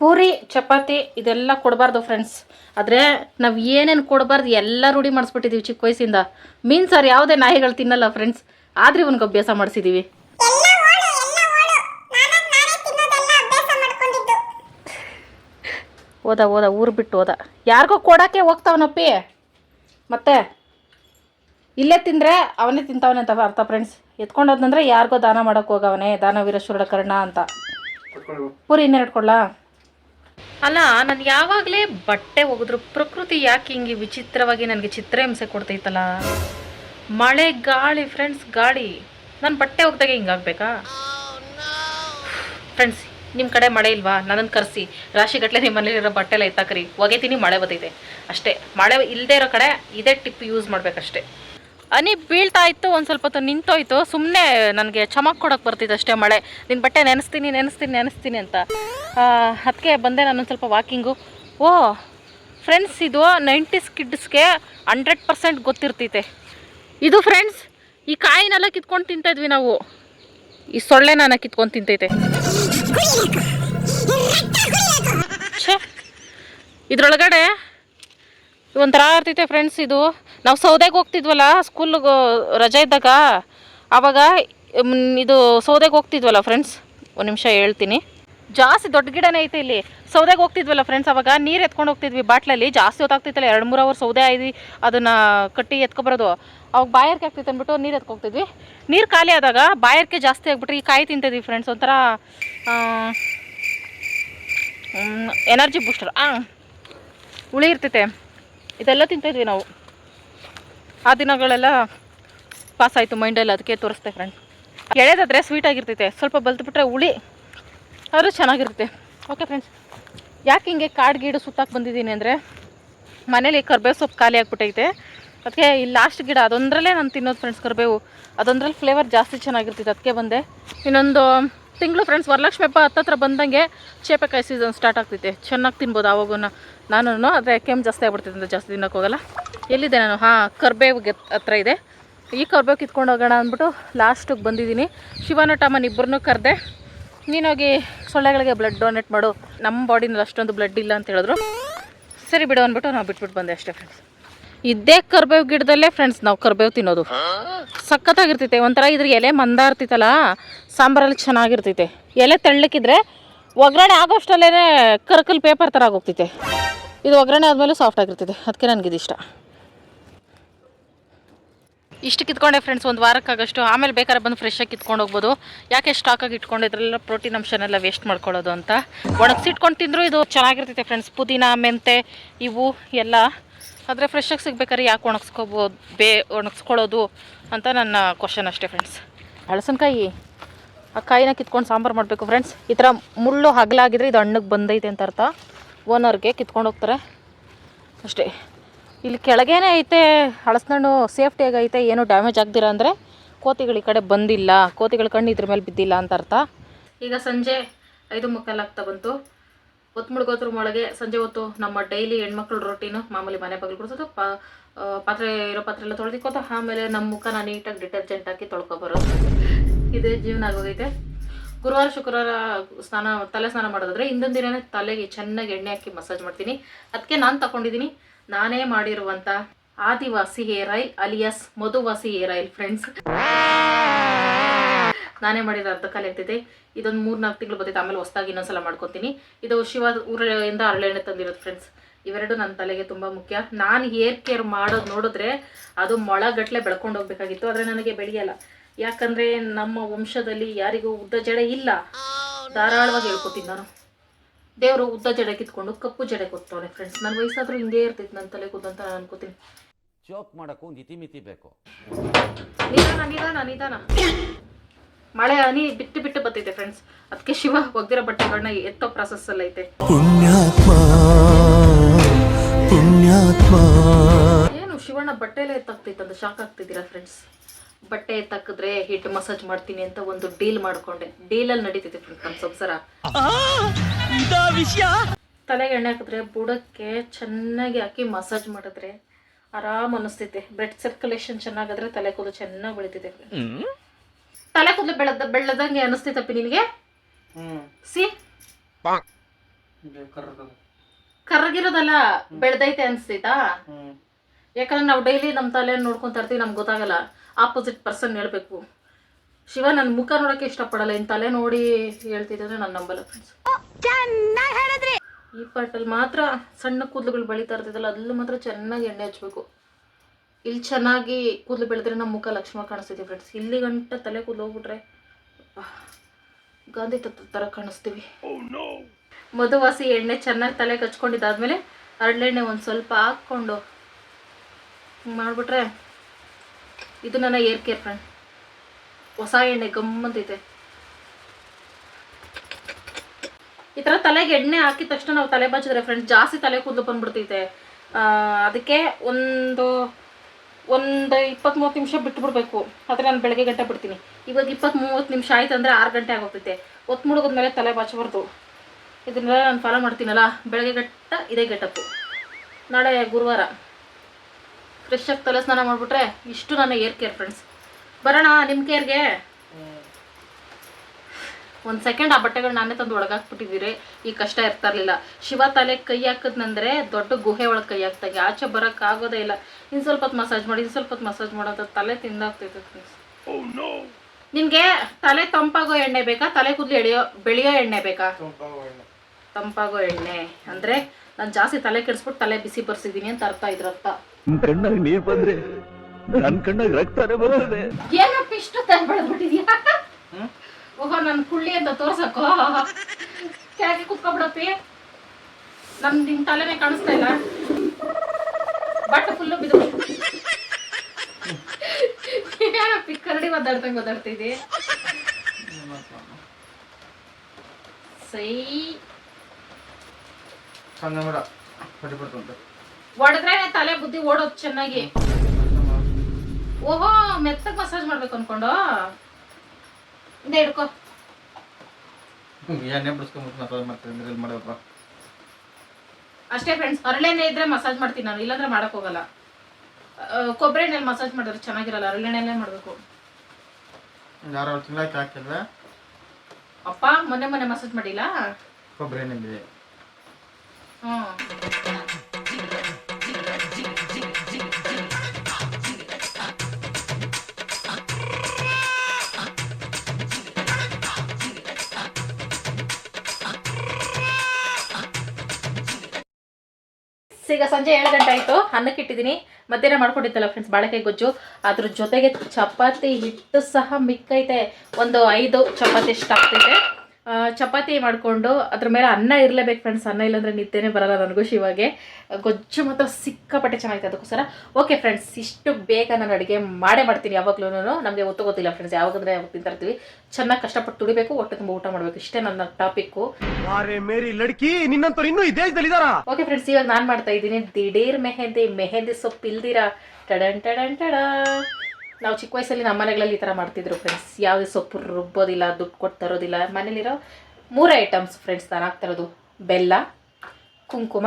ಪೂರಿ ಚಪಾತಿ ಇದೆಲ್ಲ ಕೊಡಬಾರ್ದು ಫ್ರೆಂಡ್ಸ್ ಆದರೆ ನಾವು ಏನೇನು ಕೊಡಬಾರ್ದು ಎಲ್ಲ ರೂಢಿ ಮಾಡಿಸ್ಬಿಟ್ಟಿದ್ದೀವಿ ಚಿಕ್ಕ ವಯಸ್ಸಿಂದ. ಮೀನು ಸಾರು ಯಾವುದೇ ನಾಯಿಗಳು ತಿನ್ನಲ್ಲ ಫ್ರೆಂಡ್ಸ್ ಆದರೆ ಇವನಿಗೆ ಅಭ್ಯಾಸ ಮಾಡಿಸಿದ್ದೀವಿ ಹೋದ ಓದ ಊರು ಬಿಟ್ಟು ಓದ. ಯಾರಿಗೋ ಕೊಡೋಕ್ಕೆ ಹೋಗ್ತಾವನಪ್ಪಿ? ಮತ್ತೆ? ಇಲ್ಲೇ ತಿಂದರೆ ಅವನೇ ತಿಂತಾವನೆ ಅಂತ ಅರ್ಥ ಫ್ರೆಂಡ್ಸ್ ಎತ್ಕೊಂಡೋದಂದ್ರೆ ಯಾರಿಗೋ ದಾನ ಮಾಡೋಕೆ ಹೋಗವನೆ ದಾನವೀರ ಶೂರಕರ್ಣ ಅಂತ. ಪೂರಿ ಇನ್ನೆರಡು ಕೊಡ್ಲಾ? ಅಲ್ಲ ನಾನು ಯಾವಾಗಲೇ ಬಟ್ಟೆ ಒಗೆದ್ರು ಪ್ರಕೃತಿ ಯಾಕೆ ಹಿಂಗೆ ವಿಚಿತ್ರವಾಗಿ ನನಗೆ ಚಿತ್ರಹಿಂಸೆ ಕೊಡ್ತೈತಲ್ಲ? ಮಳೆ ಗಾಳಿ ಫ್ರೆಂಡ್ಸ್ ಗಾಳಿ. ನಾನು ಬಟ್ಟೆ ಒಗ್ದಾಗ ಹಿಂಗಾಗಬೇಕಾ? ಫ್ರೆಂಡ್ಸ್ ನಿಮ್ಮ ಕಡೆ ಮಳೆ ಇಲ್ವಾ? ನನ್ನನ್ನು ಕರೆಸಿ. ರಾಶಿಗಟ್ಟಲೆ ನಿಮ್ಮ ಮನೇಲಿರೋ ಬಟ್ಟೆ ಎಲ್ಲ ಎತ್ತಾಕ್ರಿ. ಒಗೆತೀನಿ, ಮಳೆ ಬರ್ತೈತೆ ಅಷ್ಟೇ. ಮಳೆ ಇಲ್ಲದೆ ಇರೋ ಕಡೆ ಇದೇ ಟಿಪ್ ಯೂಸ್ ಮಾಡಬೇಕಷ್ಟೇ. ಅನಿ ಬೀಳ್ತಾ ಇತ್ತು, ಒಂದು ಸ್ವಲ್ಪ ಹೊತ್ತು ನಿಂತೋಯ್ತು. ಸುಮ್ಮನೆ ನನಗೆ ಚಮಕ್ ಕೊಡೋಕೆ ಬರ್ತಿತ್ತು ಅಷ್ಟೇ ಮಳೆ. ನಿನ್ನ ಬಟ್ಟೆ ನೆನೆಸ್ತೀನಿ ನೆನೆಸ್ತೀನಿ ನೆನೆಸ್ತೀನಿ ಅಂತ. ಅದಕ್ಕೆ ಬಂದೆ ನಾನೊಂದು ಸ್ವಲ್ಪ ವಾಕಿಂಗು ಓ ಫ್ರೆಂಡ್ಸ್ ಇದು ನೈಂಟೀಸ್ ಕಿಡ್ಸ್ಗೆ ಹಂಡ್ರೆಡ್ ಪರ್ಸೆಂಟ್ ಗೊತ್ತಿರ್ತೈತೆ. ಇದು ಫ್ರೆಂಡ್ಸ್ ಈ ಕಾಯಿನೆಲ್ಲ ಕಿತ್ಕೊಂಡು ತಿಂತಾಯಿದ್ವಿ ನಾವು. ಈ ಸೊಳ್ಳೆನ ಕಿತ್ಕೊಂಡು ತಿಂತೈತೆ. ಇದ್ರೊಳಗಡೆ ಒಂಥರ ಇರ್ತೈತೆ ಫ್ರೆಂಡ್ಸ್ ಇದು. ನಾವು ಸೌದೆಗೆ ಹೋಗ್ತಿದ್ವಲ್ಲ ಸ್ಕೂಲ್ಗೆ ರಜೆ ಇದ್ದಾಗ ಆವಾಗ ಇದು ಸೌದೆಗೆ ಹೋಗ್ತಿದ್ವಲ್ಲ ಫ್ರೆಂಡ್ಸ್ ಒಂದು ನಿಮಿಷ ಹೇಳ್ತೀನಿ. ಜಾಸ್ತಿ ದೊಡ್ಡ ಗಿಡನೇ ಐತೆ ಇಲ್ಲಿ. ಸೌದೆಗೆ ಹೋಗ್ತಿದ್ವಲ್ಲ ಫ್ರೆಂಡ್ಸ್ ಅವಾಗ? ನೀರು ಎತ್ಕೊಂಡು ಹೋಗ್ತಿದ್ವಿ ಬಾಟ್ಲಲ್ಲಿ. ಜಾಸ್ತಿ ಹೊತ್ತಾಗ್ತಿತ್ತಲ್ಲ, ಎರಡು ಮೂರು ಅವರ್ ಸೌದೆ ಆಯ್ದು ಅದನ್ನು ಕಟ್ಟಿ ಎತ್ಕೊಬರೋದು. ಅವಾಗ ಬಾಯರ್ಕೆ ಆಗ್ತಿತ್ತು ಅಂದ್ಬಿಟ್ಟು ನೀರು ಎತ್ಕೋಗ್ತಿದ್ವಿ ನೀರು ಖಾಲಿ ಆದಾಗ ಬಾಯರ್ಕೆ ಜಾಸ್ತಿ ಆಗ್ಬಿಟ್ರೆ ಈ ಕಾಯಿ ತಿಂತಿದ್ವಿ ಫ್ರೆಂಡ್ಸ್ ಒಂಥರ ಎನರ್ಜಿ ಬೂಸ್ಟರ್ ಹಾಂ ಹುಳಿ ಇರ್ತೈತೆ. ಇದೆಲ್ಲ ತಿಂತಿದ್ವಿ ನಾವು. ಆ ದಿನಗಳೆಲ್ಲ ಪಾಸ್ ಆಯಿತು ಮೈಂಡಲ್ಲಿ ಅದಕ್ಕೆ ತೋರಿಸ್ತೆ ಫ್ರೆಂಡ್ ಎಳೆದಾದರೆ ಸ್ವೀಟ್ ಆಗಿರ್ತೈತೆ. ಸ್ವಲ್ಪ ಬಲ್ತ್ಬಿಟ್ರೆ ಹುಳಿ, ಆದರೂ ಚೆನ್ನಾಗಿರುತ್ತೆ. ಓಕೆ ಫ್ರೆಂಡ್ಸ್ ಯಾಕೆ ಹಿಂಗೆ ಕಾಡು ಗೀಡು ಸುತ್ತಾಕ್ ಬಂದಿದ್ದೀನಿ ಅಂದರೆ ಮನೇಲಿ ಕರ್ಬೇವು ಸೊಪ್ಪು ಖಾಲಿ ಆಗ್ಬಿಟ್ಟೈತೆ. ಅದಕ್ಕೆ ಈ ಲಾಸ್ಟ್ ಗಿಡ, ಅದೊಂದರಲ್ಲೇ ನಾನು ತಿನ್ನೋದು ಫ್ರೆಂಡ್ಸ್ ಕರಿಬೇವು. ಅದೊಂದ್ರಲ್ಲಿ ಫ್ಲೇವರ್ ಜಾಸ್ತಿ ಚೆನ್ನಾಗಿರ್ತಿತ್ತು ಅದಕ್ಕೆ ಬಂದೆ. ಇನ್ನೊಂದು ತಿಂಗಳು ಫ್ರೆಂಡ್ಸ್ ವರಲಕ್ಷ್ಮಿ ಹಬ್ಬ ಹತ್ತತ್ರ ಬಂದಂಗೆ ಚೇಪೆಕಾಯಿ ಸೀಸನ್ ಸ್ಟಾರ್ಟ್ ಆಗ್ತೈತೆ ಚೆನ್ನಾಗಿ ತಿನ್ಬೋದು ಆವಾಗೂ ನಾನು ಆದರೆ ಕೆಮ್ಮು ಜಾಸ್ತಿ ಆಗ್ಬಿಡ್ತೈತೆ ಅಂತ ಜಾಸ್ತಿ ತಿನ್ನೋಕೆ ಹೋಗಲ್ಲ. ಎಲ್ಲಿದೆ ನಾನು? ಹಾಂ, ಕರ್ಬೇವಿಗೆ ಹತ್ರ ಇದೆ. ಈ ಕರ್ಬೇವು ಕಿತ್ಕೊಂಡು ಹೋಗೋಣ ಅಂದ್ಬಿಟ್ಟು ಲಾಸ್ಟಿಗೆ ಬಂದಿದ್ದೀನಿ. ಶಿವನ ಟಾಮನ್ ಇಬ್ಬರನ್ನೂ ಕರೆದೆ. ನೀನೋಗಿ ಸೊಳ್ಳೆಗಳಿಗೆ ಬ್ಲಡ್ ಡೊನೇಟ್ ಮಾಡು. ನಮ್ಮ ಬಾಡಿನಲ್ಲಿ ಅಷ್ಟೊಂದು ಬ್ಲಡ್ ಇಲ್ಲ ಅಂತ ಹೇಳಿದ್ರು. ಸರಿ ಬಿಡು ಅಂದ್ಬಿಟ್ಟು ನಾವು ಬಿಟ್ಬಿಟ್ಟು ಬಂದೆ ಅಷ್ಟೇ ಫ್ರೆಂಡ್ಸ್ ಇದ್ದೇ ಕರ್ಬೇವು ಗಿಡದಲ್ಲೇ ಫ್ರೆಂಡ್ಸ್ ನಾವು ಕರ್ಬೇವು ತಿನ್ನೋದು. ಸಖತ್ತಾಗಿರ್ತೈತೆ, ಒಂಥರ ಇದ್ರ ಎಲೆ ಮಂದ ಇರ್ತೈತಲ್ಲ ಸಾಂಬಾರಲ್ಲಿ ಚೆನ್ನಾಗಿರ್ತೈತೆ. ಎಲೆ ತೆಳ್ಳಕ್ಕಿದ್ರೆ ಒಗ್ಗರಣೆ ಆಗೋಷ್ಟಲ್ಲೇ ಕರ್ಕಲ್ ಪೇಪರ್ ಥರ ಆಗೋಗ್ತೈತೆ. ಇದು ಒಗ್ಗರಣೆ ಆದಮೇಲೆ ಸಾಫ್ಟ್ ಆಗಿರ್ತೈತೆ ಅದಕ್ಕೆ ನನಗಿದು ಇಷ್ಟ ಕಿತ್ಕೊಂಡೆ ಫ್ರೆಂಡ್ಸ್ ಒಂದು ವಾರಕ್ಕಾಗಷ್ಟು, ಆಮೇಲೆ ಬೇಕಾದ್ರೆ ಬಂದು ಫ್ರೆಶ್ ಆಗಿ ಕಿತ್ಕೊಂಡು ಹೋಗ್ಬೋದು. ಯಾಕೆ ಸ್ಟಾಕಾಗಿ ಇಟ್ಕೊಂಡು ಇದ್ರೆಲ್ಲ ಪ್ರೋಟೀನ್ ಅಂಶನೆಲ್ಲ ವೇಸ್ಟ್ ಮಾಡ್ಕೊಳ್ಳೋದು ಅಂತ. ಒಣಗಿಸಿಟ್ಕೊಂಡು ತಿಂದರೂ ಇದು ಚೆನ್ನಾಗಿರ್ತೈತೆ ಫ್ರೆಂಡ್ಸ್ ಪುದೀನ, ಮೆಂತೆ, ಇವು, ಎಲ್ಲ. ಆದರೆ ಫ್ರೆಶಾಗಿ ಸಿಗ್ಬೇಕಾದ್ರೆ ಯಾಕೆ ಒಣಗಿಸ್ಕೋಬೋದು? ಬೇ, ಒಣಗಿಸ್ಕೊಳ್ಳೋದು ಅಂತ ನನ್ನ ಕ್ವಶನ್ ಅಷ್ಟೇ ಫ್ರೆಂಡ್ಸ್ ಹಳಸನಕಾಯಿ, ಆ ಕಾಯಿನ ಕಿತ್ಕೊಂಡು ಸಾಂಬಾರು ಮಾಡಬೇಕು ಫ್ರೆಂಡ್ಸ್ ಈ ಥರ ಮುಳ್ಳು ಹಗಲಾಗಿದ್ರೆ ಇದು ಹಣ್ಣಿಗೆ ಬಂದೈತೆ ಅಂತ ಅರ್ಥ. ಓನರ್ಗೆ ಕಿತ್ಕೊಂಡು ಹೋಗ್ತಾರೆ. ಅಷ್ಟೇ. ಇಲ್ಲಿ ಕೆಳಗೇನೆ ಐತೆ, ಹಳಸನಣ್ಣು ಸೇಫ್ಟಿಯಾಗಿ ಐತೆ, ಏನೂ ಡ್ಯಾಮೇಜ್ ಆಗ್ದಿರ ಅಂದರೆ ಕೋತಿಗಳು ಈ ಕಡೆ ಬಂದಿಲ್ಲ. ಕೋತಿಗಳ ಕಣ್ಣು ಇದ್ರ ಮೇಲೆ ಬಿದ್ದಿಲ್ಲ ಅಂತ ಅರ್ಥ. ಈಗ ಸಂಜೆ ಐದು ಮುಕ್ಕಾಲು ಆಗ್ತಾ ಬಂತು. ಹೊತ್ತು ಮುಳುಗೋದ್ರ ಒಳಗೆ ಸಂಜೆ ಹೊತ್ತು ನಮ್ಮ ಡೈಲಿ ಹೆಣ್ಮಕ್ಳ ರೊಟೀನು ಮಾಮೂಲಿ ಮನೆ ಬಾಗಿಲು ಕುಡಿಸೋದು ಪಾ ಪಾತ್ರೆ ಇರೋ ಪಾತ್ರೆ ಎಲ್ಲ ಆಮೇಲೆ ನಮ್ಮ ಮುಖನ ನೀಟಾಗಿ ಡಿಟರ್ಜೆಂಟ್ ಹಾಕಿ ತೊಳ್ಕೊಬರೋದು ಇದೇ ಜೀವನ ಆಗೋಗೈತೆ. ಗುರುವಾರ, ಶುಕ್ರವಾರ ಸ್ನಾನ, ತಲೆ ಸ್ನಾನ ಮಾಡೋದಾದ್ರೆ ಹಿಂದೊಂದು ದಿನನೇ ತಲೆಗೆ ಚೆನ್ನಾಗಿ ಎಣ್ಣೆ ಹಾಕಿ ಮಸಾಜ್ ಮಾಡ್ತೀನಿ. ಅದಕ್ಕೆ ನಾನು ತಗೊಂಡಿದ್ದೀನಿ ನಾನೇ ಮಾಡಿರುವಂಥ ಆದಿವಾಸಿ ಹೇರ್ ಆಯಿಲ್ ಅಲಿಯಾಸ್ ಮಧುವಾಸಿ ಹೇರ್ ಆಯಿಲ್ ಫ್ರೆಂಡ್ಸ್ ನಾನೇ ಮಾಡಿದ ಅರ್ಧ ಖಾಲಿ ಆಗ್ತೈತೆ ಇದೊಂದು ಮೂರು ನಾಲ್ಕು ತಿಂಗಳು ಬರ್ತೈತೆ ಆಮೇಲೆ ಹೊಸ್ದಾಗಿ ಇನ್ನೊಂದ್ಸಲ ಮಾಡ್ಕೊತೀನಿ. ಇದು ಶಿವ ಊರಿಂದ ಅರಳೆಣ್ಣೆ ತಂದಿರೋದು ಫ್ರೆಂಡ್ಸ್ ಇವೆರಡು ನನ್ನ ತಲೆಗೆ ತುಂಬ ಮುಖ್ಯ. ನಾನು ಹೇರ್ ಕೇರ್ ಮಾಡೋದು ನೋಡಿದ್ರೆ ಅದು ಮೊಳಗಟ್ಲೆ ಬೆಳ್ಕೊಂಡು ಹೋಗ್ಬೇಕಾಗಿತ್ತು. ಆದರೆ ನನಗೆ ಬೆಳೆಯಲ್ಲ. ಯಾಕಂದರೆ ನಮ್ಮ ವಂಶದಲ್ಲಿ ಯಾರಿಗೂ ಉದ್ದ ಜಡೆ ಇಲ್ಲ. ಧಾರಾಳವಾಗಿ ಹೇಳ್ಕೊತೀನಿ ನಾನು. ದೇವರು ಉದ್ದ ಜಡೆ ಕಿತ್ಕೊಂಡು ಕಪ್ಪು ಜಡೆ ಕೊಟ್ಟವನೆ ಫ್ರೆಂಡ್ಸ್ ನನ್ನ ವಯಸ್ಸಾದರೂ ಹಿಂಗೆ ಇರ್ತೈತೆ ನನ್ನ ತಲೆ ಕೂದಂತ ನಾನು ಅನ್ಕೋತೀನಿ. ಜೋಕ್ ಮಾಡಕ್ಕೂ ಒಂದು ಇತಿಮಿತಿ ಬೇಕು. ನಿಧಾನ ನಿಧಾನ ನಿಧಾನ. ಮಳೆ ಹನಿ ಬಿಟ್ಟು ಬಿಟ್ಟು ಬರ್ತೈತೆ ಫ್ರೆಂಡ್ಸ್ ಅದಕ್ಕೆ ಶಿವ ಒಗ್ದಿರೋ ಬಟ್ಟೆಗಳನ್ನ ಎತ್ತೋ ಪ್ರಾಸೆಸ್ ಅಲ್ಲಿ ಐತೆ ಪುಣ್ಯಾತ್ಮ ಪುಣ್ಯಾತ್ಮ. ಏನು ಶಿವಣ್ಣ ಬಟ್ಟೆಲೆ ಎತ್ತಾಗ್ತೈತೆ ಅಂತ ಶಾಕ್ ಆಗ್ತಿದ್ದೀರಾ ಫ್ರೆಂಡ್ಸ್ ಬಟ್ಟೆ ಎತ್ತಾಕಿದ್ರೆ ಹಿಟ್ ಮಸಾಜ್ ಮಾಡ್ತೀನಿ ಅಂತ ಒಂದು ಡೀಲ್ ಮಾಡ್ಕೊಂಡೆ. ಡೀಲಲ್ಲಿ ನಡೀತೈತೆ ಫ್ರೆಂಡ್ಸ್ ನಮ್ಮ ಸಂಸಾರ. ತಲೆಗೆ ಎಣ್ಣೆ ಹಾಕಿದ್ರೆ ಬುಡಕ್ಕೆ ಚೆನ್ನಾಗಿ ಹಾಕಿ ಮಸಾಜ್ ಮಾಡಿದ್ರೆ ಆರಾಮ್ ಅನಿಸ್ತೈತೆ. ಬ್ಲಡ್ ಸರ್ಕ್ಯುಲೇಷನ್ ಚೆನ್ನಾಗಾದ್ರೆ ತಲೆ ಕೂದಲು ಚೆನ್ನಾಗಿ ಬೆಳಿತೈತೆ ತಲೆ ಕೂದಲು ಬೆಳೆದ ಬೆಳ್ಳದಂಗೆ ಅನಿಸ್ತೈತಪ್ಪಿ ನಿನಗೆ? ಸಿ? ಕರ್ರಗಿರೋದಲ್ಲ ಬೆಳ್ದೈತೆ ಅನಿಸ್ತೈತಾ? ಯಾಕಂದ್ರೆ ನಾವು ಡೈಲಿ ನಮ್ಮ ತಲೆ ನೋಡ್ಕೊಂತ ಇರ್ತೀವಿ ನಮ್ಗೆ ಗೊತ್ತಾಗಲ್ಲ. ಆಪೋಸಿಟ್ ಪರ್ಸನ್ ಹೇಳ್ಬೇಕು. ಶಿವ ನನ್ನ ಮುಖ ನೋಡೋಕೆ ಇಷ್ಟಪಡಲ್ಲ ಇನ್ನು ತಲೆ ನೋಡಿ ಹೇಳ್ತಿದ್ರೆ ನಾನು ನಂಬಲ್ಲ ಫ್ರೆಂಡ್ಸ್ ಈ ಪಾರ್ಟಲ್ಲಿ ಮಾತ್ರ ಸಣ್ಣ ಕೂದಲುಗಳು ಬೆಳೀತಾ ಇರ್ತೈತಲ್ಲ ಅದ್ರಲ್ಲಿ ಮಾತ್ರ ಚೆನ್ನಾಗಿ ಎಣ್ಣೆ ಹಚ್ಬೇಕು. ಇಲ್ಲಿ ಚೆನ್ನಾಗಿ ಕೂದಲು ಬೆಳೆದ್ರೆ ನಮ್ಮ ಮುಖ ಲಕ್ಷ್ಮ ಕಾಣಿಸ್ತೈತಿ ಫ್ರೆಂಡ್ಸ್ ಇಲ್ಲಿ ಗಂಟ ತಲೆ ಕೂದಲು ಹೋಗ್ಬಿಟ್ರೆ ಗಾಂಧಿ ತತ್ವ ಥರ ಕಾಣಿಸ್ತೀವಿ. ಮಧುವಾಸಿ ಎಣ್ಣೆ ಚೆನ್ನಾಗಿ ತಲೆ ಕಚ್ಕೊಂಡಿದ್ದಾದ್ಮೇಲೆ ಹರಳೆಣ್ಣೆ ಒಂದು ಸ್ವಲ್ಪ ಹಾಕ್ಕೊಂಡು ಮಾಡಿಬಿಟ್ರೆ ಇದು ನನ್ನ ಏರ್ ಕೇರ್ ಫ್ರೆಂಡ್ ಹೊಸ ಎಣ್ಣೆ ಗಮ್ಮಂತೈತೆ ಈ ಥರ ತಲೆಗೆ ಎಣ್ಣೆ ಹಾಕಿದ ತಕ್ಷಣ ನಾವು ತಲೆ ಬಚ್ಚಿದ್ರೆ ಫ್ರೆಂಡ್ ಜಾಸ್ತಿ ತಲೆ ಕೂದಲು ಬಂದ್ಬಿಡ್ತೈತೆ. ಅದಕ್ಕೆ ಒಂದು ಒಂದು ಇಪ್ಪತ್ತು ನಿಮಿಷ ಬಿಟ್ಬಿಡ್ಬೇಕು. ಆದರೆ ನಾನು ಬೆಳಗ್ಗೆ ಗಂಟೆ ಬಿಡ್ತೀನಿ. ಇವಾಗ ಇಪ್ಪತ್ತು ಮೂವತ್ತು ನಿಮಿಷ ಆಯ್ತು ಅಂದರೆ ಆರು ಗಂಟೆ ಆಗೋಗ್ತೈತೆ. ಒತ್ತು ಮುಳುಗಿದ್ಮೇಲೆ ತಲೆ ಬಾಚಬಾರ್ದು. ಇದನ್ನೆಲ್ಲ ನಾನು ಫಾಲೋ ಮಾಡ್ತೀನಲ್ಲ, ಬೆಳಗ್ಗೆ ಗಟ್ಟ ಇದೇ ಗೆಟಪ್ಪು ನಾಳೆ ಗುರುವಾರ. ಫ್ರೆಶ್ ಆಗಿ ತಲೆ ಸ್ನಾನ ಮಾಡಿಬಿಟ್ರೆ ಇಷ್ಟು ನನ್ನ ಏರ್ ಕೇರ್ ಫ್ರೆಂಡ್ಸ್ ಬರೋಣ ನಿಮ್ಮ ಕೇರ್ಗೆ ಒಂದು ಸೆಕೆಂಡ್ ಆ ಬಟ್ಟೆಗಳು ನಾನೇ ತಂದು ಒಳಗಾಕ್ಬಿಟ್ಟಿದ್ದೀರಿ. ಈ ಕಷ್ಟ ಇರ್ತಾ ಇರಲಿಲ್ಲ. ಶಿವ ತಲೆ ಕೈ ಹಾಕಿದ್ನಂದ್ರೆ ದೊಡ್ಡ ಗುಹೆ ಒಳಗೆ ಕೈ ಹಾಕ್ತಾಗೆ ಆಚೆ ಬರೋಕ್ಕಾಗೋದೇ ಇಲ್ಲ. ಇನ್ನು ಸ್ವಲ್ಪ ಹೊತ್ತು ಮಸಾಜ್ ಮಾಡಿ ಇನ್ನು ಸ್ವಲ್ಪ ಹೊತ್ತು ಮಸಾಜ್ ಮಾಡೋದು ತಲೆ ತಿಂದಾಗ್ತೈತೆ ನಿನಗೆ ತಲೆ ತಂಪಾಗೋ ಎಣ್ಣೆ ಬೇಕಾ ತಲೆ ಕೂದಲು ಎಳೆಯೋ ಬೆಳೆಯೋ ಎಣ್ಣೆ ಬೇಕಾ ತಂಪಾಗೋ ಎಣ್ಣೆ ಅಂದ್ರೆ ನಾನು ಜಾಸ್ತಿ ತಲೆ ಕೆಡಿಸ್ಬಿಟ್ಟು ತಲೆ ಬಿಸಿ ಬರ್ಸಿದ್ದೀನಿ ಅಂತ ಅರ್ಥ ಇದ್ರಪ್ಪ ಕಣ್ಣಾಗ ನೀರ್ ಬಂದ್ರೆ ನನ್ ಕಣ್ಣಾಗ ರಕ್ತನೇ ಬರೋದೇ ಏನಪ್ಪ ಇಷ್ಟು ತಲೆ ಬೆಳೆದ್ಬಿಟ್ಟಿದ್ಯಾ ಓಹೋ ನನ್ನ ಕುಳ್ಳಿ ಅಂತ ತೋರ್ಸಕ್ಕೋ ಕೆಳಗೆ ಕುತ್ಕೊಬಿಡಪ್ಪಿ ನಮ್ ನಿಮ್ ತಲೆನೇ ಕಾಣಿಸ್ತಾ ಇಲ್ಲ ಬಟ್ ಫುಲ್ಲು ಬಿದ್ದು ಪಿಕ್ಕರಡಿ ಕರಡಿ ಒದ್ದಾಡ್ತಂಗೆ ಒದ್ದಾಡ್ತಿದ್ದಿ ಸೈ. ಹೊಡಿಬಿಡ್ತಂತ ಹೊಡೆದ್ರೆ ತಲೆ ಬುದ್ಧಿ ಓಡೋದು ಚೆನ್ನಾಗಿ. ಓಹೋ ಮೆತ್ತಗೆ ಮಸಾಜ್ ಮಾಡ್ಬೇಕು ಅನ್ಕೊಂಡು? ಹಿಂದೆ ಹಿಡ್ಕೋ. ಎಣ್ಣೆ ಬಿಡಿಸ್ಕೊಂಬಿಟ್ಟು ಮಸಾಲೆ ಮಾಡ್ತೀನಿ ಮಾಡಪ್ಪ ಅಷ್ಟೇ ಫ್ರೆಂಡ್ಸ್ ಹರಳೆಣ್ಣೆ ಇದ್ರೆ ಮಸಾಜ್ ಮಾಡ್ತೀನಿ ನಾನು ಇಲ್ಲಾಂದ್ರೆ ಮಾಡಕ್ ಹೋಗಲ್ಲ. ಕೊಬ್ಬರಿ ಎಣ್ಣೆಲಿ ಮಸಾಜ್ ಮಾಡಿದ್ರೆ ಚೆನ್ನಾಗಿರಲ್ಲ ಹರಳೆಣ್ಣೆಲ್ಲೇ ಮಾಡಬೇಕು. ಯಾರು ಅಪ್ಪ ಮೊನ್ನೆ ಮೊನ್ನೆ ಮಸಾಜ್ ಮಾಡಿಲ್ಲ? ಕೊಬ್ಬರಿ ಎಣ್ಣೆ ಹ್ಞೂ ಈಗ ಸಂಜೆ ಏಳು ಗಂಟೆ ಆಯಿತು, ಅನ್ನಕ್ಕೆ ಇಟ್ಟಿದ್ದೀನಿ. ಮಧ್ಯಾಹ್ನ ಮಾಡ್ಕೊಂಡಿದ್ದಲ್ಲ ಫ್ರೆಂಡ್ಸ್ ಬಾಳೆಕಾಯಿ ಗೊಜ್ಜು. ಅದ್ರ ಜೊತೆಗೆ ಚಪಾತಿ ಹಿಟ್ಟು ಸಹ ಮಿಕ್ಕೈತೆ. ಒಂದು ಐದು ಚಪಾತಿ ಇಷ್ಟ ಆಗ್ತೈತೆ. ಚಪಾತಿ ಮಾಡಿಕೊಂಡು ಅದ್ರ ಮೇಲೆ ಅನ್ನ ಇರಲೇಬೇಕು ಫ್ರೆಂಡ್ಸ್ ಅನ್ನ ಇಲ್ಲಾಂದರೆ ನಿದ್ದೆನೇ ಬರಲ್ಲ ನನಗೂ ಶಿವಾಗೆ. ಗೊಜ್ಜು ಮಾತ್ರ ಸಿಕ್ಕಾಪಟ್ಟೆ ಚೆನ್ನಾಗಿದೆ ಅದಕ್ಕೋಸ್ಕರ. ಓಕೆ ಫ್ರೆಂಡ್ಸ್ ಇಷ್ಟು ಬೇಗ ನಾನು ಅಡುಗೆ ಮಾಡೇ ಮಾಡ್ತೀನಿ ಯಾವಾಗಲೂ ನಮಗೆ ಗೊತ್ತು ಗೊತ್ತಿಲ್ಲ ಫ್ರೆಂಡ್ಸ್ ಯಾವಾಗಂದ್ರೆ ಯಾವಾಗ ತಿಂತಾ ಇರ್ತೀವಿ. ಚೆನ್ನಾಗಿ ಕಷ್ಟಪಟ್ಟು ದುಡಿಬೇಕು ಹೊಟ್ಟೆ ತುಂಬ ಊಟ ಮಾಡಬೇಕು. ಇಷ್ಟೇ ನನ್ನ ಟಾಪಿಕ್ಕು ಮೇರಿ ಲಡ್ಕಿ ನಿನ್ನಂತವ್ರು ಇನ್ನೂ ಈ ದೇಶದಲ್ಲಿ ಇದಾರ ಓಕೆ ಫ್ರೆಂಡ್ಸ್ ಇವಾಗ ನಾನು ಮಾಡ್ತಾ ಇದ್ದೀನಿ. ದಿಢೀರ್ ಮೆಹಂದಿ ಮೆಹೆಂದಿ ಸೊಪ್ಪು ಇಲ್ದಿರಾ? ಟಡನ್ ಟಡನ್ ಟಡ? ನಾವು ಚಿಕ್ಕ ವಯಸ್ಸಲ್ಲಿ ನಮ್ಮ ಮನೆಗಳಲ್ಲಿ ಈ ಥರ ಮಾಡ್ತಿದ್ರು ಫ್ರೆಂಡ್ಸ್ ಯಾವುದೇ ಸೊಪ್ಪು ರುಬ್ಬೋದಿಲ್ಲ, ದುಡ್ಡು ಕೊಟ್ಟು ತರೋದಿಲ್ಲ. ಮನೇಲಿರೋ ಮೂರು ಐಟಮ್ಸ್ ಫ್ರೆಂಡ್ಸ್ ನಾನು ಹಾಕ್ತಿರೋದು ಬೆಲ್ಲ, ಕುಂಕುಮ,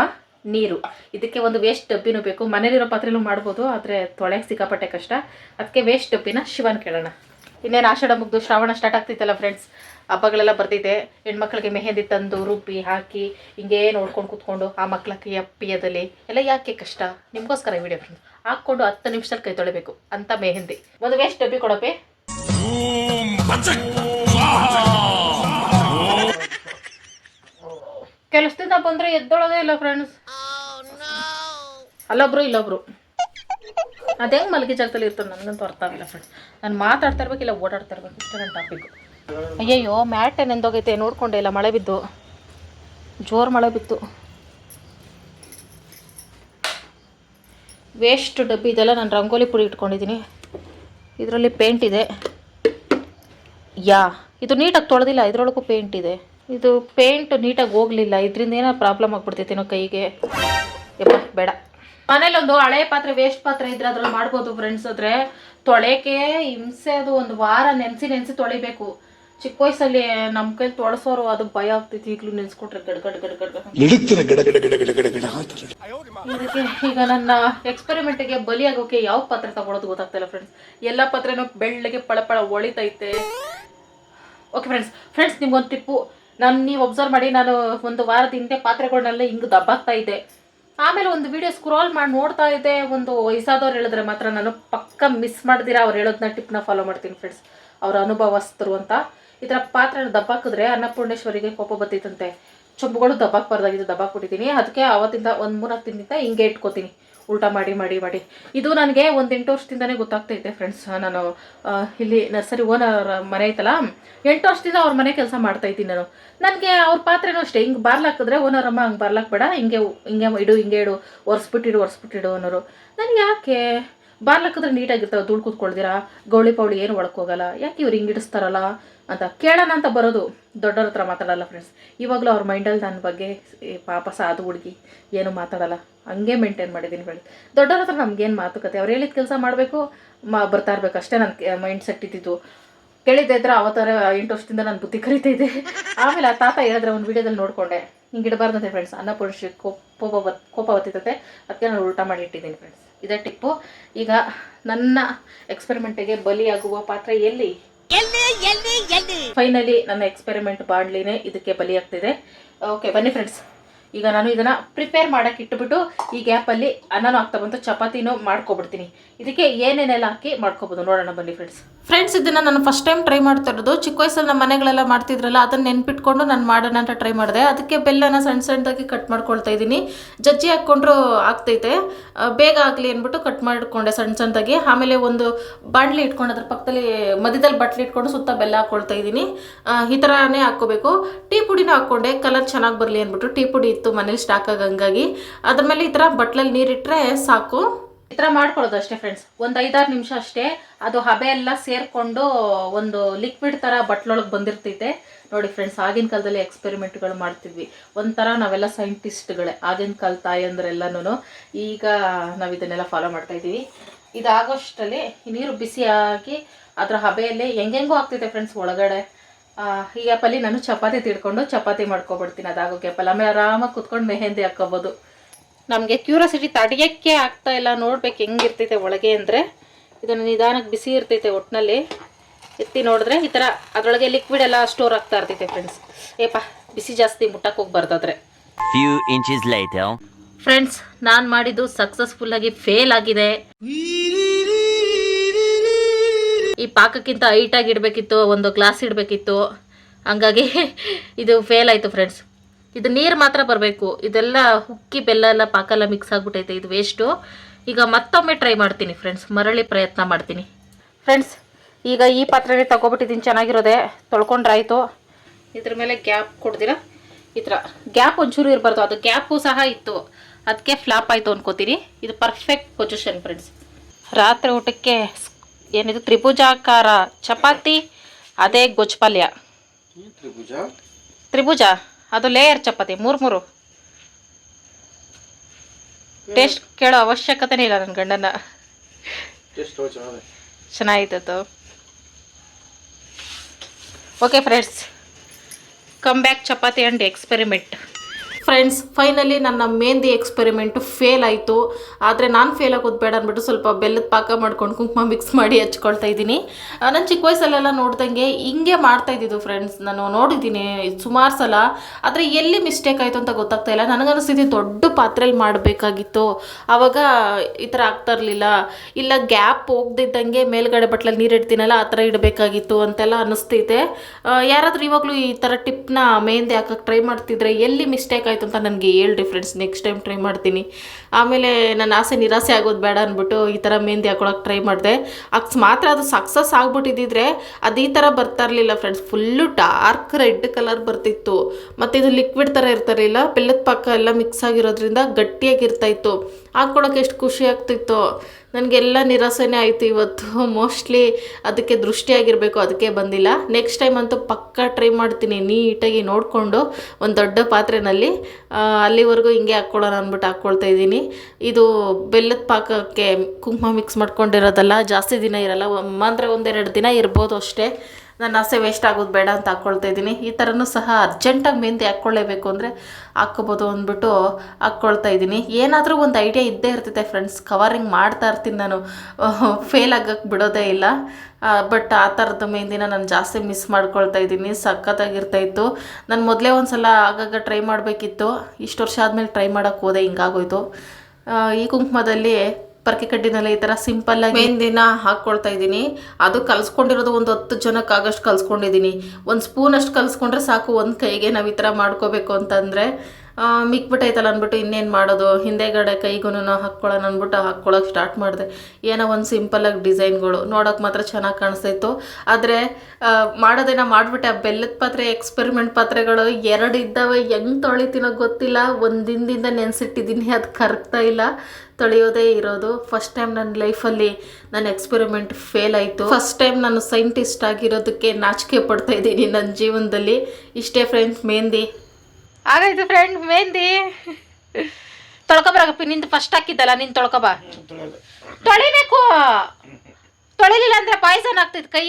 ನೀರು. ಇದಕ್ಕೆ ಒಂದು ವೇಸ್ಟ್ ಡಬ್ಬಿನೂ ಬೇಕು. ಮನೇಲಿರೋ ಪಾತ್ರೆಲೂ ಮಾಡ್ಬೋದು, ಆದರೆ ತೊಳೆಗೆ ಸಿಕ್ಕಾಪಟ್ಟೆ ಕಷ್ಟ. ಅದಕ್ಕೆ ವೇಸ್ಟ್ ಡಬ್ಬಿನ ಶಿವನ್ ಕೇಳೋಣ. ಇನ್ನೇನು ಆಷಾಢ ಮುಗ್ದು ಶ್ರಾವಣ ಸ್ಟಾರ್ಟ್ ಆಗ್ತಿತ್ತಲ್ಲ ಫ್ರೆಂಡ್ಸ್ ಹಬ್ಬಗಳೆಲ್ಲ ಬರ್ತೈತೆ ಹೆಣ್ಮಕ್ಳಿಗೆ ಮೆಹೆಂದಿ ತಂದು ರುಬ್ಬಿ ಹಾಕಿ ಹಿಂಗೇ ನೋಡ್ಕೊಂಡು ಕೂತ್ಕೊಂಡು ಆ ಮಕ್ಳ ಕೈಯ ಪಿಯದಲ್ಲಿ ಎಲ್ಲ ಯಾಕೆ ಕಷ್ಟ? ನಿಮ್ಗೋಸ್ಕರ ಈ ವಿಡಿಯೋ ಫ್ರೆಂಡ್ಸ್ ಹಾಕ್ಕೊಂಡು ಹತ್ತು ನಿಮಿಷದಲ್ಲಿ ಕೈ ತೊಳಿಬೇಕು. ಅಂತ ಮೆಹೆಂದಿ. ಒಂದು ವೇಸ್ಟ್ ಡಬ್ಬಿ ಕೊಡಪ್ಪೆ? ಕೆಲಸದಿಂದ ಬಂದ್ರೆ ಎದ್ದೊಳೋದೇ ಇಲ್ಲ ಫ್ರೆಂಡ್ಸ್ ಅಲ್ಲೊಬ್ರು ಇಲ್ಲೊಬ್ರು. ಅದು ಹೆಂಗೆ ಮಲಗಿ ಜಾಗದಲ್ಲಿ ಇರ್ತದೆ ನನಗಂತೂ ಅರ್ಥ ಆಗಿಲ್ಲ ಫ್ರೆಂಡ್ಸ್ ನಾನು ಮಾತಾಡ್ತಾ ಇರ್ಬೇಕಿಲ್ಲ ಓಡಾಡ್ತಾ ಇರ್ಬೇಕು. ಇಷ್ಟೊಂದು ಟಾಪಿಕ್ಕು ಅಯ್ಯಯ್ಯೋ, ಮ್ಯಾಟ್ ನೆಂದೋಗೈತೆ, ನೋಡ್ಕೊಂಡೆ ಇಲ್ಲ, ಮಳೆ ಬಿದ್ದು. ಜೋರು ಮಳೆ ಬಿತ್ತು. ವೇಸ್ಟ್ ಡಬ್ಬಿ ಇದೆಲ್ಲ ನಾನು ರಂಗೋಲಿ ಪುಡಿ ಇಟ್ಕೊಂಡಿದ್ದೀನಿ ಇದರಲ್ಲಿ ಪೇಂಟ್ ಇದೆ. ಯಾ, ಇದು ನೀಟಾಗಿ ತೊಳೆದಿಲ್ಲ, ಇದರೊಳಗೂ ಪೇಂಟ್ ಇದೆ. ಇದು ಪೇಂಟ್ ನೀಟಾಗಿ ಹೋಗಲಿಲ್ಲ, ಇದರಿಂದ ಏನೋ ಪ್ರಾಬ್ಲಮ್ ಆಗ್ಬಿಡ್ತೈತೇನೋ ಕೈಗೆ. ಯಪ್ಪ, ಬೇಡ. ಮನೇಲೊಂದು ಹಳೆ ಪಾತ್ರೆ ವೇಸ್ಟ್ ಪಾತ್ರೆ ಇದ್ರೆ ಅದ್ರಲ್ಲಿ ಮಾಡ್ಬೋದು ಫ್ರೆಂಡ್ಸ್ ಆದರೆ. ತೊಳೆಕೆ ಹಿಂಸೆ ಅದು, ಒಂದು ವಾರ ನೆನೆಸಿ ನೆನೆಸಿ ತೊಳಿಬೇಕು. ಚಿಕ್ಕ ವಯಸ್ಸಲ್ಲಿ ನಮ್ಮ ಕೈಲಿ ತೊಳಸೋರು ಅದು ಭಯ ಆಗ್ತೈತಿ ಈಗಲೂ ನೆನ್ಸ್ಕೊಟ್ರೆ ಗಡ್ ಗಡ್ ಗಡ್ ಗಡ್ ಇದಕ್ಕೆ ಈಗ ನನ್ನ ಎಕ್ಸ್ಪೆರಿಮೆಂಟ್ಗೆ ಬಲಿಯಾಗೋಕೆ ಯಾವ ಪಾತ್ರೆ ತಗೊಳೋದು ಗೊತ್ತಾಗ್ತಿಲ್ಲ ಫ್ರೆಂಡ್ಸ್ ಎಲ್ಲ ಪಾತ್ರೆನೂ ಬೆಳ್ಳಗೆ ಪಳಪಳ ಒಳಿತೈತೆ. ಓಕೆ ಫ್ರೆಂಡ್ಸ್ ಫ್ರೆಂಡ್ಸ್ ನಿಮ್ಗೊಂದು ಟಿಪ್ಪು ನಾನು ನೀವು ಒಬ್ಸರ್ವ್ ಮಾಡಿ ನಾನು ಒಂದು ವಾರದ ಹಿಂದೆ ಪಾತ್ರೆಗಳನ್ನೆಲ್ಲ ಹಿಂಗೆ ದಬ್ಬಾಗ್ತಾ ಇದ್ದೆ ಆಮೇಲೆ ಒಂದು ವಿಡಿಯೋ ಸ್ಕ್ರಾಲ್ ಮಾಡಿ ನೋಡ್ತಾ ಇದ್ದೆ ಒಂದು ವಯಸ್ಸಾದವ್ರು ಹೇಳಿದ್ರೆ ಮಾತ್ರ ನಾನು ಪಕ್ಕ ಮಿಸ್ ಮಾಡ್ದಿರಾ ಅವ್ರು ಹೇಳೋದನ್ನ ಟಿಪ್ನ ಫಾಲೋ ಮಾಡ್ತೀನಿ ಫ್ರೆಂಡ್ಸ್ ಅವರ ಅನುಭವಸ್ಥರು ಅಂತ. ಈ ಥರ ಪಾತ್ರೆನ ದಬ್ಬಾಕಿದ್ರೆ ಅನ್ನಪೂರ್ಣೇಶ್ವರಿಗೆ ಕೋಪ ಬತ್ತಿತ್ತಂತೆ. ಚೊಂಬುಗಳು ದಬ್ಬಾಕ್ಬಾರ್ದಾಗಿದ್ದು ದಬ್ಬಾಕ್ಬಿಟ್ಟಿದ್ದೀನಿ. ಅದಕ್ಕೆ ಅವತ್ತಿಂದ ಒಂದು ಮೂರ್ನಾಲ್ಕು ದಿನದಿಂದ ಹಿಂಗೆ ಇಟ್ಕೋತೀನಿ. ಉಲ್ಟಾ ಮಾಡಿ ಮಾಡಿ ಮಾಡಿ. ಇದು ನನಗೆ ಒಂದು ಎಂಟು ವರ್ಷದಿಂದನೇ ಗೊತ್ತಾಗ್ತೈತೆ ಫ್ರೆಂಡ್ಸ್ ನಾನು ಇಲ್ಲಿ ನರ್ಸರಿ ಓನರ್ ಮನೆ ಐತಲ್ಲ, ಎಂಟು ವರ್ಷದಿಂದ ಅವ್ರ ಮನೆ ಕೆಲಸ ಮಾಡ್ತಾ ಇದ್ದೀನಿ ನಾನು. ನನಗೆ ಅವ್ರ ಪಾತ್ರೆನೂ ಅಷ್ಟೇ. ಹಿಂಗೆ ಬಾರ್ಲಾಕಿದ್ರೆ ಓನರ್ ಅಮ್ಮ ಹಂಗೆ ಬಾರ್ಲಾಕ್ಬೇಡ ಹಿಂಗೆ ಹಿಂಗೆ ಇಡು ಹಿಂಗೆ ಇಡು, ಒರೆಸ್ಬಿಟ್ಟಿಡು ಒರೆಸ್ಬಿಟ್ಟಿಡು ಅನ್ನೋರು. ನನಗೆ ಯಾಕೆ? ಬಾರ್ಲಾಕಿದ್ರೆ ನೀಟಾಗಿರ್ತಾವೆ, ಧೂಳು ಕೂತ್ಕೊಳ್ದಿರಾ ಗೌಳಿ ಪೌಳಿ ಏನು ಒಳಕೋಗಲ್ಲ ಯಾಕೆ ಇವ್ರು ಹಿಂಗೆ ಇಡಿಸ್ತಾರಲ್ಲ ಅಂತ ಕೇಳೋಣ ಅಂತ ಬರೋದು. ದೊಡ್ಡವ್ರ ಹತ್ರ ಮಾತಾಡಲ್ಲ ಫ್ರೆಂಡ್ಸ್ ಇವಾಗಲೂ ಅವ್ರ ಮೈಂಡಲ್ಲಿ ನನ್ನ ಬಗ್ಗೆ ಪಾಪ ಸಾಧು ಹುಡುಗಿ ಏನು ಮಾತಾಡಲ್ಲ. ಹಂಗೆ ಮೇಂಟೈನ್ ಮಾಡಿದ್ದೀನಿ ಫ್ರೆಂಡ್ಸ್ ದೊಡ್ಡವ್ರ ಹತ್ರ ನಮ್ಗೇನು ಮಾತುಕತೆ? ಅವ್ರು ಹೇಳಿದ ಕೆಲಸ ಮಾಡಬೇಕು, ಮಾ ಬರ್ತಾ ಇರಬೇಕು. ಅಷ್ಟೇ ನನ್ನ ಮೈಂಡ್ ಸೆಟ್ ಇದ್ದಿದ್ದು. ಕೇಳಿದ್ದೆ ಇದ್ರೆ ಅವತ್ತಾರ ಎಂಟು ವರ್ಷದಿಂದ ನಾನು ಬುದ್ಧಿ ಕಲಿತೈತೆ ಆಮೇಲೆ ಆ ತಾತ ಹೇಳಿದ್ರೆ ಒಂದು ವಿಡಿಯೋದಲ್ಲಿ ನೋಡಿಕೊಂಡೆ. ಹಿಂಗೆ ಇಡಬಾರ್ದಂತೆ ಫ್ರೆಂಡ್ಸ್ ಅನ್ನಪೂರ್ಣಿ ಕೋಪ ಕೋಪ ಬತ್ತಿತತೆ ಅದಕ್ಕೆ ನಾನು ಉಲ್ಟಾ ಮಾಡಿ ಇಟ್ಟಿದ್ದೀನಿ ಫ್ರೆಂಡ್ಸ್ ಇದೇ ಟಿಪ್ಪು. ಈಗ ನನ್ನ ಎಕ್ಸ್ಪೆರಿಮೆಂಟಿಗೆ ಬಲಿಯಾಗುವ ಪಾತ್ರ ಎಲ್ಲಿ? ಫೈನಲಿ ನನ್ನ ಎಕ್ಸ್ಪೆರಿಮೆಂಟ್ ಬಾಡ್ಲಿನೇ ಇದಕ್ಕೆ ಬಲಿಯಾಗ್ತಿದೆ. ಓಕೆ ಬನ್ನಿ ಫ್ರೆಂಡ್ಸ್ ಈಗ ನಾನು ಇದನ್ನು ಪ್ರಿಪೇರ್ ಮಾಡೋಕೆ ಇಟ್ಬಿಟ್ಟು ಈ ಗ್ಯಾಪಲ್ಲಿ ಅನ್ನನೂ ಆಗ್ತಾ ಬಂತು ಚಪಾತಿನೂ ಮಾಡ್ಕೊಬಿಡ್ತೀನಿ. ಇದಕ್ಕೆ ಏನೇನೆಲ್ಲ ಹಾಕಿ ಮಾಡ್ಕೋಬೋದು. ನೋಡೋಣ ಬನ್ನಿ ಫ್ರೆಂಡ್ಸ್ ಫ್ರೆಂಡ್ಸ್ ಇದನ್ನು ನಾನು ಫಸ್ಟ್ ಟೈಮ್ ಟ್ರೈ ಮಾಡ್ತಾ ಇರೋದು. ಚಿಕ್ಕ ವಯಸ್ಸಲ್ಲಿ ನಮ್ಮ ಮನೆಗಳೆಲ್ಲ ಮಾಡ್ತಿದ್ರಲ್ಲ, ಅದನ್ನು ನೆನ್ಪಿಟ್ಕೊಂಡು ನಾನು ಮಾಡೋಣ ಅಂತ ಟ್ರೈ ಮಾಡಿದೆ. ಅದಕ್ಕೆ ಬೆಲ್ಲನ ಸಣ್ಣ ಸಣ್ಣದಾಗಿ ಕಟ್ ಮಾಡ್ಕೊಳ್ತಾ ಇದ್ದೀನಿ ಜಜ್ಜಿ ಹಾಕ್ಕೊಂಡ್ರು ಆಗ್ತೈತೆ. ಬೇಗ ಆಗಲಿ ಅಂದ್ಬಿಟ್ಟು ಕಟ್ ಮಾಡಿಕೊಂಡೆ ಸಣ್ಣ ಸಣ್ಣದಾಗಿ. ಆಮೇಲೆ ಒಂದು ಬಾಂಡ್ಲಿ ಇಟ್ಕೊಂಡು ಅದ್ರ ಪಕ್ಕದಲ್ಲಿ ಮಧ್ಯದಲ್ಲಿ ಬಟ್ಲಿ ಇಟ್ಕೊಂಡು ಸುತ್ತ ಬೆಲ್ಲ ಹಾಕ್ಕೊಳ್ತಾ ಇದ್ದೀನಿ ಈ ಥರನೇ ಹಾಕ್ಕೋಬೇಕು. ಟೀ ಪುಡಿನೂ ಹಾಕ್ಕೊಂಡೆ ಕಲರ್ ಚೆನ್ನಾಗಿ ಬರಲಿ ಅಂದ್ಬಿಟ್ಟು ಟೀ ಪುಡಿ ಇತ್ತು ಮನೇಲಿ ಸ್ಟಾಕ್ ಆಗಂಗಾಗಿ ಅದ್ರ ಮೇಲೆ ಈ ಥರ ಬಟ್ಲಲ್ಲಿ ನೀರಿಟ್ಟರೆ ಸಾಕು. ಈ ಥರ ಮಾಡ್ಕೊಳ್ಳೋದು ಅಷ್ಟೇ ಫ್ರೆಂಡ್ಸ್ ಒಂದು ಐದಾರು ನಿಮಿಷ ಅಷ್ಟೇ. ಅದು ಹಬೆ ಎಲ್ಲ ಸೇರಿಕೊಂಡು ಒಂದು ಲಿಕ್ವಿಡ್ ಥರ ಬಟ್ಲೊಳಗೆ ಬಂದಿರ್ತೈತೆ. ನೋಡಿ ಫ್ರೆಂಡ್ಸ್ ಆಗಿನ ಕಾಲದಲ್ಲಿ ಎಕ್ಸ್ಪೆರಿಮೆಂಟ್ಗಳು ಮಾಡ್ತಿದ್ವಿ. ಒಂಥರ ನಾವೆಲ್ಲ ಸೈಂಟಿಸ್ಟ್ಗಳೇ ಆಗಿನ ಕಾಲ ತಾಯಂದ್ರೆಲ್ಲನೂ ಈಗ ನಾವು ಇದನ್ನೆಲ್ಲ ಫಾಲೋ ಮಾಡ್ತಾ ಇದ್ದೀವಿ. ಇದಾಗೋಷ್ಟರಲ್ಲಿ ನೀರು ಬಿಸಿಯಾಗಿ ಅದರ ಹಬೆಯಲ್ಲಿ ಹೆಂಗೆಂಗೂ ಆಗ್ತೈತೆ ಫ್ರೆಂಡ್ಸ್ ಒಳಗಡೆ. ಈ ಆ್ಯಪಲ್ಲಿ ನಾನು ಚಪಾತಿ ತಿಳ್ಕೊಂಡು ಚಪಾತಿ ಮಾಡ್ಕೊಬಿಡ್ತೀನಿ. ಅದಾಗೋ ಗ್ಯಾಪಲ್ಲಿ ಆಮೇಲೆ ಆರಾಮಾಗಿ ಕುತ್ಕೊಂಡು ಮೆಹಂದಿ ಹಾಕ್ಕೋಬೋದು. ನಮಗೆ ಕ್ಯೂರಿಯಾಸಿಟಿ ತಡೆಯೋಕ್ಕೆ ಆಗ್ತಾ ಇಲ್ಲ. ನೋಡ್ಬೇಕು ಹೆಂಗಿರ್ತೈತೆ ಒಳಗೆ ಅಂದರೆ. ಇದನ್ನು ನಿಧಾನಕ್ಕೆ ಬಿಸಿ ಇರ್ತೈತೆ ಒಟ್ಟಿನಲ್ಲಿ ಎತ್ತಿ ನೋಡಿದ್ರೆ ಈ ಥರ ಅದರೊಳಗೆ ಲಿಕ್ವಿಡ್ ಎಲ್ಲ ಸ್ಟೋರ್ ಆಗ್ತಾ ಇರ್ತೈತೆ ಫ್ರೆಂಡ್ಸ್ ಏಪ ಬಿಸಿ ಜಾಸ್ತಿ ಮುಟ್ಟಕ್ಕೆ ಹೋಗ್ಬಾರ್ದಾದ್ರೆ. ಫ್ಯೂ ಇಂಚಸ್ ಲೈಟ್ ಫ್ರೆಂಡ್ಸ್ ನಾನು ಮಾಡಿದ್ದು ಸಕ್ಸಸ್ಫುಲ್ಲಾಗಿ ಫೇಲ್ ಆಗಿದೆ. ಈ ಪಾಕಕ್ಕಿಂತ ಹೈಟಾಗಿ ಇಡಬೇಕಿತ್ತು ಒಂದು ಗ್ಲಾಸ್ ಇಡಬೇಕಿತ್ತು. ಹಂಗಾಗಿ ಇದು ಫೇಲ್ ಆಯಿತು ಫ್ರೆಂಡ್ಸ್ ಇದು ನೀರು ಮಾತ್ರ ಬರಬೇಕು. ಇದೆಲ್ಲ ಹುಕ್ಕಿ ಬೆಲ್ಲ ಎಲ್ಲ ಪಾಕ ಎಲ್ಲ ಮಿಕ್ಸ್ ಆಗಿಬಿಟ್ಟೈತೆ ಇದು ವೇಸ್ಟು ಈಗ ಮತ್ತೊಮ್ಮೆ ಟ್ರೈ ಮಾಡ್ತೀನಿ ಫ್ರೆಂಡ್ಸ್ ಮರಳಿ ಪ್ರಯತ್ನ ಮಾಡ್ತೀನಿ. ಫ್ರೆಂಡ್ಸ್ ಈಗ ಈ ಪಾತ್ರೆನೇ ತಗೊಬಿಟ್ಟಿದ್ದೀನಿ ಚೆನ್ನಾಗಿರೋದೆ. ತೊಳ್ಕೊಂಡ್ರಾಯ್ತು. ಇದ್ರ ಮೇಲೆ ಗ್ಯಾಪ್ ಕೊಡ್ದಿರ? ಈ ಥರ ಗ್ಯಾಪ್ ಒಂಚೂರು ಇರಬಾರ್ದು. ಅದು ಗ್ಯಾಪು ಸಹ ಇತ್ತು. ಅದಕ್ಕೆ ಫ್ಲಾಪ್ ಆಯಿತು ಅನ್ಕೋತೀನಿ. ಇದು ಪರ್ಫೆಕ್ಟ್ ಪೊಸಿಷನ್ ಫ್ರೆಂಡ್ಸ್ ರಾತ್ರಿ ಊಟಕ್ಕೆ ಏನಿದು? ತ್ರಿಭುಜಾಕಾರ. ಚಪಾತಿ ಅದೇ ಗೊಜ್ಜು ತ್ರಿಭುಜ? ತ್ರಿಭುಜ? ಅದು ಲೇಯರ್ ಚಪಾತಿ ಮೂರು ಮೂರು. ಟೇಸ್ಟ್ ಕೇಳೋ ಅವಶ್ಯಕತೆನೇ ಇಲ್ಲ ನನ್ನ ಗಂಡನ. ಚೆನ್ನಾಗಿತ್ತು okay friends come back chapati and experiment friends finally ನನ್ನ ಮೆಹಂದಿ ಎಕ್ಸ್ಪೆರಿಮೆಂಟು ಫೇಲ್ ಆಯಿತು. ಆದರೆ ನಾನು ಫೇಲ್ ಆಗೋದು ಬೇಡ ಅಂದ್ಬಿಟ್ಟು ಸ್ವಲ್ಪ ಬೆಲ್ಲದ ಪಾಕ ಮಾಡ್ಕೊಂಡು ಕುಂಕುಮ ಮಿಕ್ಸ್ ಮಾಡಿ ಹಚ್ಕೊಳ್ತಾ ಇದ್ದೀನಿ. ನಾನು ಚಿಕ್ಕ ವಯಸ್ಸಲ್ಲೆಲ್ಲ ನೋಡ್ದಂಗೆ ಹಿಂಗೆ ಮಾಡ್ತಾ ಇದ್ದಿದ್ದು ಫ್ರೆಂಡ್ಸ್ ನಾನು ನೋಡಿದ್ದೀನಿ ಸುಮಾರು ಸಲ. ಆದರೆ ಎಲ್ಲಿ ಮಿಸ್ಟೇಕ್ ಆಯಿತು ಅಂತ ಗೊತ್ತಾಗ್ತಾ ಇಲ್ಲ. ನನಗನ್ನಿಸ್ತಿದ್ದು ದೊಡ್ಡ ಪಾತ್ರೆಯಲ್ಲಿ ಮಾಡಬೇಕಾಗಿತ್ತು. ಆವಾಗ ಈ ಥರ ಆಗ್ತಾ ಇರಲಿಲ್ಲ. ಇಲ್ಲ ಗ್ಯಾಪ್ ಹೋಗ್ದಿದ್ದಂಗೆ ಮೇಲ್ಗಡೆ ಬಟ್ಲಲ್ಲಿ ನೀರು ಇಡ್ತೀನಲ್ಲ ಆ ಥರ ಇಡಬೇಕಾಗಿತ್ತು ಅಂತೆಲ್ಲ ಅನ್ನಿಸ್ತೈತೆ ಯಾರಾದರೂ ಇವಾಗಲೂ ಈ ಥರ ಟಿಪ್ನ ಮೆಹಂದಿ ಹಾಕಕ್ಕೆ ಟ್ರೈ ಮಾಡ್ತಿದ್ರೆ ಎಲ್ಲಿ ಮಿಸ್ಟೇಕ್ ಆಯಿತು ಅಂತ ನನಗೆ ಹೇಳ್ರಿ ಫ್ರೆಂಡ್ಸ್ ನೆಕ್ಸ್ಟ್ ಟೈಮ್ ಟ್ರೈ ಮಾಡ್ತೀನಿ. ಆಮೇಲೆ ನನ್ನ ಆಸೆ ನಿರಾಸೆ ಆಗೋದು ಬೇಡ ಅಂದ್ಬಿಟ್ಟು ಈ ಥರ ಮೆಹಂದಿ ಹಾಕೊಳಕ್ಕೆ ಟ್ರೈ ಮಾಡಿದೆ. ಅಕ್ಸ್ ಮಾತ್ರ ಅದು ಸಕ್ಸಸ್ ಆಗಿಬಿಟ್ಟಿದ್ದಿದ್ರೆ ಅದು ಈ ಥರ ಬರ್ತಾ ಇರಲಿಲ್ಲ friends full dark red colour ಬರ್ತಿತ್ತು. ಮತ್ತು ಇದು ಲಿಕ್ವಿಡ್ ಥರ ಇರ್ತಿರಲಿಲ್ಲ ಬೆಲ್ಲದ ಪಾಕ ಎಲ್ಲ ಮಿಕ್ಸ್ ಆಗಿರೋದ್ರಿಂದ ಗಟ್ಟಿಯಾಗಿರ್ತಾ ಇತ್ತು. ಹಾಕ್ಕೊಳಕ್ಕೆ ಎಷ್ಟು ಖುಷಿ ಆಗ್ತಿತ್ತು. ನನಗೆಲ್ಲ ನಿರಾಸೆನೇ ಆಯಿತು ಇವತ್ತು. ಮೋಸ್ಟ್ಲಿ ಅದಕ್ಕೆ ದೃಷ್ಟಿಯಾಗಿರಬೇಕು, ಅದಕ್ಕೆ ಬಂದಿಲ್ಲ. ನೆಕ್ಸ್ಟ್ ಟೈಮ್ ಅಂತೂ ಪಕ್ಕ ಟ್ರೈ ಮಾಡ್ತೀನಿ, ನೀಟಾಗಿ ನೋಡಿಕೊಂಡು ಒಂದು ದೊಡ್ಡ ಪಾತ್ರೆನಲ್ಲಿ. ಅಲ್ಲಿವರೆಗೂ ಹಿಂಗೆ ಹಾಕ್ಕೊಳ್ಳೋಣ ಅಂದ್ಬಿಟ್ಟು ಹಾಕ್ಕೊಳ್ತಾ ಇದ್ದೀನಿ. ಇದು ಬೆಲ್ಲದ ಪಾಕಕ್ಕೆ ಕುಂಕುಮ ಮಿಕ್ಸ್ ಮಾಡ್ಕೊಂಡಿರೋದಲ್ಲ, ಜಾಸ್ತಿ ದಿನ ಇರಲ್ಲ ಮಾತ್ರ ಒಂದೆರಡು ದಿನ ಇರ್ಬೋದು ಅಷ್ಟೇ. ನನ್ನ ಆಸೆ ವೇಸ್ಟ್ ಆಗೋದು ಬೇಡ ಅಂತ ಹಾಕ್ಕೊಳ್ತಾ ಇದ್ದೀನಿ. ಈ ಥರನೂ ಸಹ ಅರ್ಜೆಂಟಾಗಿ ಮೆಹಂದಿ ಹಾಕ್ಕೊಳ್ಳೇಬೇಕು ಅಂದರೆ ಹಾಕ್ಕೋಬೋದು ಅಂದ್ಬಿಟ್ಟು ಹಾಕ್ಕೊಳ್ತಾ ಇದ್ದೀನಿ. ಏನಾದರೂ ಒಂದು ಐಡಿಯಾ ಇದ್ದೇ ಇರ್ತೈತೆ ಫ್ರೆಂಡ್ಸ್ ಕವರಿಂಗ್ ಮಾಡ್ತಾ ಇರ್ತೀನಿ ನಾನು. ಫೇಲ್ ಆಗಕ್ಕೆ ಬಿಡೋದೇ ಇಲ್ಲ. ಬಟ್ ಆ ಥರದ ಮೆಹಂದಿನ ನಾನು ಜಾಸ್ತಿ ಮಿಸ್ ಮಾಡ್ಕೊಳ್ತಾ ಇದ್ದೀನಿ. ಸಖತ್ತಾಗಿರ್ತಾಯಿತ್ತು ನಾನು ಮೊದಲೇ ಒಂದು ಸಲ ಆಗಾಗ ಟ್ರೈ ಮಾಡಬೇಕಿತ್ತು. ಇಷ್ಟು ವರ್ಷ ಆದಮೇಲೆ ಟ್ರೈ ಮಾಡೋಕ್ಕೆ ಹೋದೆ, ಹಿಂಗಾಗೋಯ್ತು. ಈ ಕುಂಕುಮದಲ್ಲಿ ಪರ್ಕೆ ಕಡ್ಡಿನಲ್ಲ ಈ ಥರ ಸಿಂಪಲ್ಲಾಗಿ ದಿನ ಹಾಕೊಳ್ತಾ ಇದ್ದೀನಿ. ಅದು ಕಲ್ಸ್ಕೊಂಡಿರೋದು ಒಂದು ಹತ್ತು ಜನಕ್ಕೆ ಆಗಷ್ಟು ಕಲಿಸ್ಕೊಂಡಿದ್ದೀನಿ. ಒಂದು ಸ್ಪೂನ್ ಅಷ್ಟು ಕಲ್ಸ್ಕೊಂಡ್ರೆ ಸಾಕು. ಒಂದು ಕೈಗೆ ನಾವು ಈ ಥರ ಮಾಡ್ಕೋಬೇಕು ಅಂತಂದರೆ ಮಿಕ್ಬಿಟ್ಟೈತಲ್ಲ ಅಂದ್ಬಿಟ್ಟು ಇನ್ನೇನು ಮಾಡೋದು? ಹಿಂದೆಗಡೆ ಕೈಗೂ ಹಾಕ್ಕೊಳ್ಳೋಣ ಅಂದ್ಬಿಟ್ಟು ಹಾಕ್ಕೊಳ್ಳೋಕೆ ಸ್ಟಾರ್ಟ್ ಮಾಡಿದೆ. ಏನೋ ಒಂದು ಸಿಂಪಲ್ಲಾಗಿ ಡಿಸೈನ್ಗಳು ನೋಡೋಕೆ ಮಾತ್ರ ಚೆನ್ನಾಗಿ ಕಾಣಿಸ್ತಾಯಿತ್ತು. ಆದರೆ ಮಾಡೋದೇನೋ ಮಾಡಿಬಿಟ್ಟೆ. ಆ ಬೆಲ್ಲದ ಪಾತ್ರೆ ಎಕ್ಸ್ಪೆರಿಮೆಂಟ್ ಪಾತ್ರೆಗಳು ಎರಡು ಇದ್ದಾವೆ. ಹೆಂಗೆ ತೊಳಿತೀನೋ ಗೊತ್ತಿಲ್ಲ. ಒಂದು ದಿನದಿಂದ ನೆನೆಸಿಟ್ಟಿದ್ದೀನಿ ಅದು ಕರಗ್ತಾ ಇಲ್ಲ. ತೊಳೆಯೋದೇ ಇರೋದು. ಫಸ್ಟ್ ಟೈಮ್ ನನ್ನ ಲೈಫಲ್ಲಿ ನನ್ನ ಎಕ್ಸ್ಪೆರಿಮೆಂಟ್ ಫೇಲ್ ಆಯಿತು. ಫಸ್ಟ್ ಟೈಮ್ ನಾನು ಸೈಂಟಿಸ್ಟ್ ಆಗಿರೋದಕ್ಕೆ ನಾಚಿಕೆ ಪಡ್ತಾ ಇದ್ದೀನಿ ನನ್ನ ಜೀವನದಲ್ಲಿ. ಇಷ್ಟೇ ಫ್ರೆಂಡ್ಸ್ ಮೆಹಂದಿ ಆಗಾಯ್ತು ಫ್ರೆಂಡ್ ಮೆಹಂದಿ ತೊಳ್ಕೊಬರಪ್ಪ ನಿಂದು ಫಸ್ಟ್ ಹಾಕಿದ್ದಲ್ಲ ನಿನ್ ತೊಳ್ಕೊಬ ತೊಳಿಬೇಕು. ತೊಳಿಲಿಲ್ಲ ಅಂದ್ರೆ ಪಾಯ್ಸನ್ ಆಗ್ತೈತೆ ಕೈ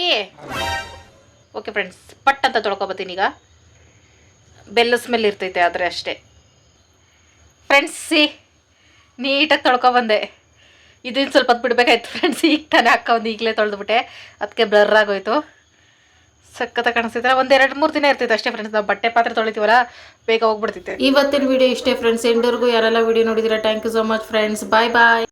ಓಕೆ ಫ್ರೆಂಡ್ಸ್ ಪಟ್ ಅಂತ ತೊಳ್ಕೊಬತ್ತೀನಿ ಈಗ. ಬೆಲ್ಲ ಸ್ಮೆಲ್ ಇರ್ತೈತೆ ಆದರೆ ಅಷ್ಟೇ. Friends see. ನೀಟಾಗಿ ತೊಳ್ಕೊಬಂದೆ ಇದನ್ನು ಸ್ವಲ್ಪ ಹೊತ್ತು ಬಿಡಬೇಕಾಯ್ತು ಫ್ರೆಂಡ್ಸ್ ಈಗ ತಾನೇ ಒಂದು ಈಗಲೇ ತೊಳೆದ್ಬಿಟ್ಟೆ. ಅದಕ್ಕೆ ಬ್ಲರ್ ಆಗೋಯ್ತು. ಸಖತ್ತ ಕಾಣಿಸ್ತಿದ್ರೆ ಒಂದು ಎರಡು ಮೂರು ದಿನ ಇರ್ತೈತೆ ಅಷ್ಟೇ ಫ್ರೆಂಡ್ಸ್ ನಾವು ಬಟ್ಟೆ ಪಾತ್ರೆ ತೊಳಿತೀವಲ್ಲ, ಬೇಗ ಹೋಗ್ಬಿಡ್ತೈತೆ ಇವತ್ತಿನ ವಿಡಿಯೋ ಇಷ್ಟೇ ಫ್ರೆಂಡ್ಸ್ ಎಂಡರ್ಗೂ ಯಾರೆಲ್ಲ video ನೋಡಿದಿರ thank you so much friends bye bye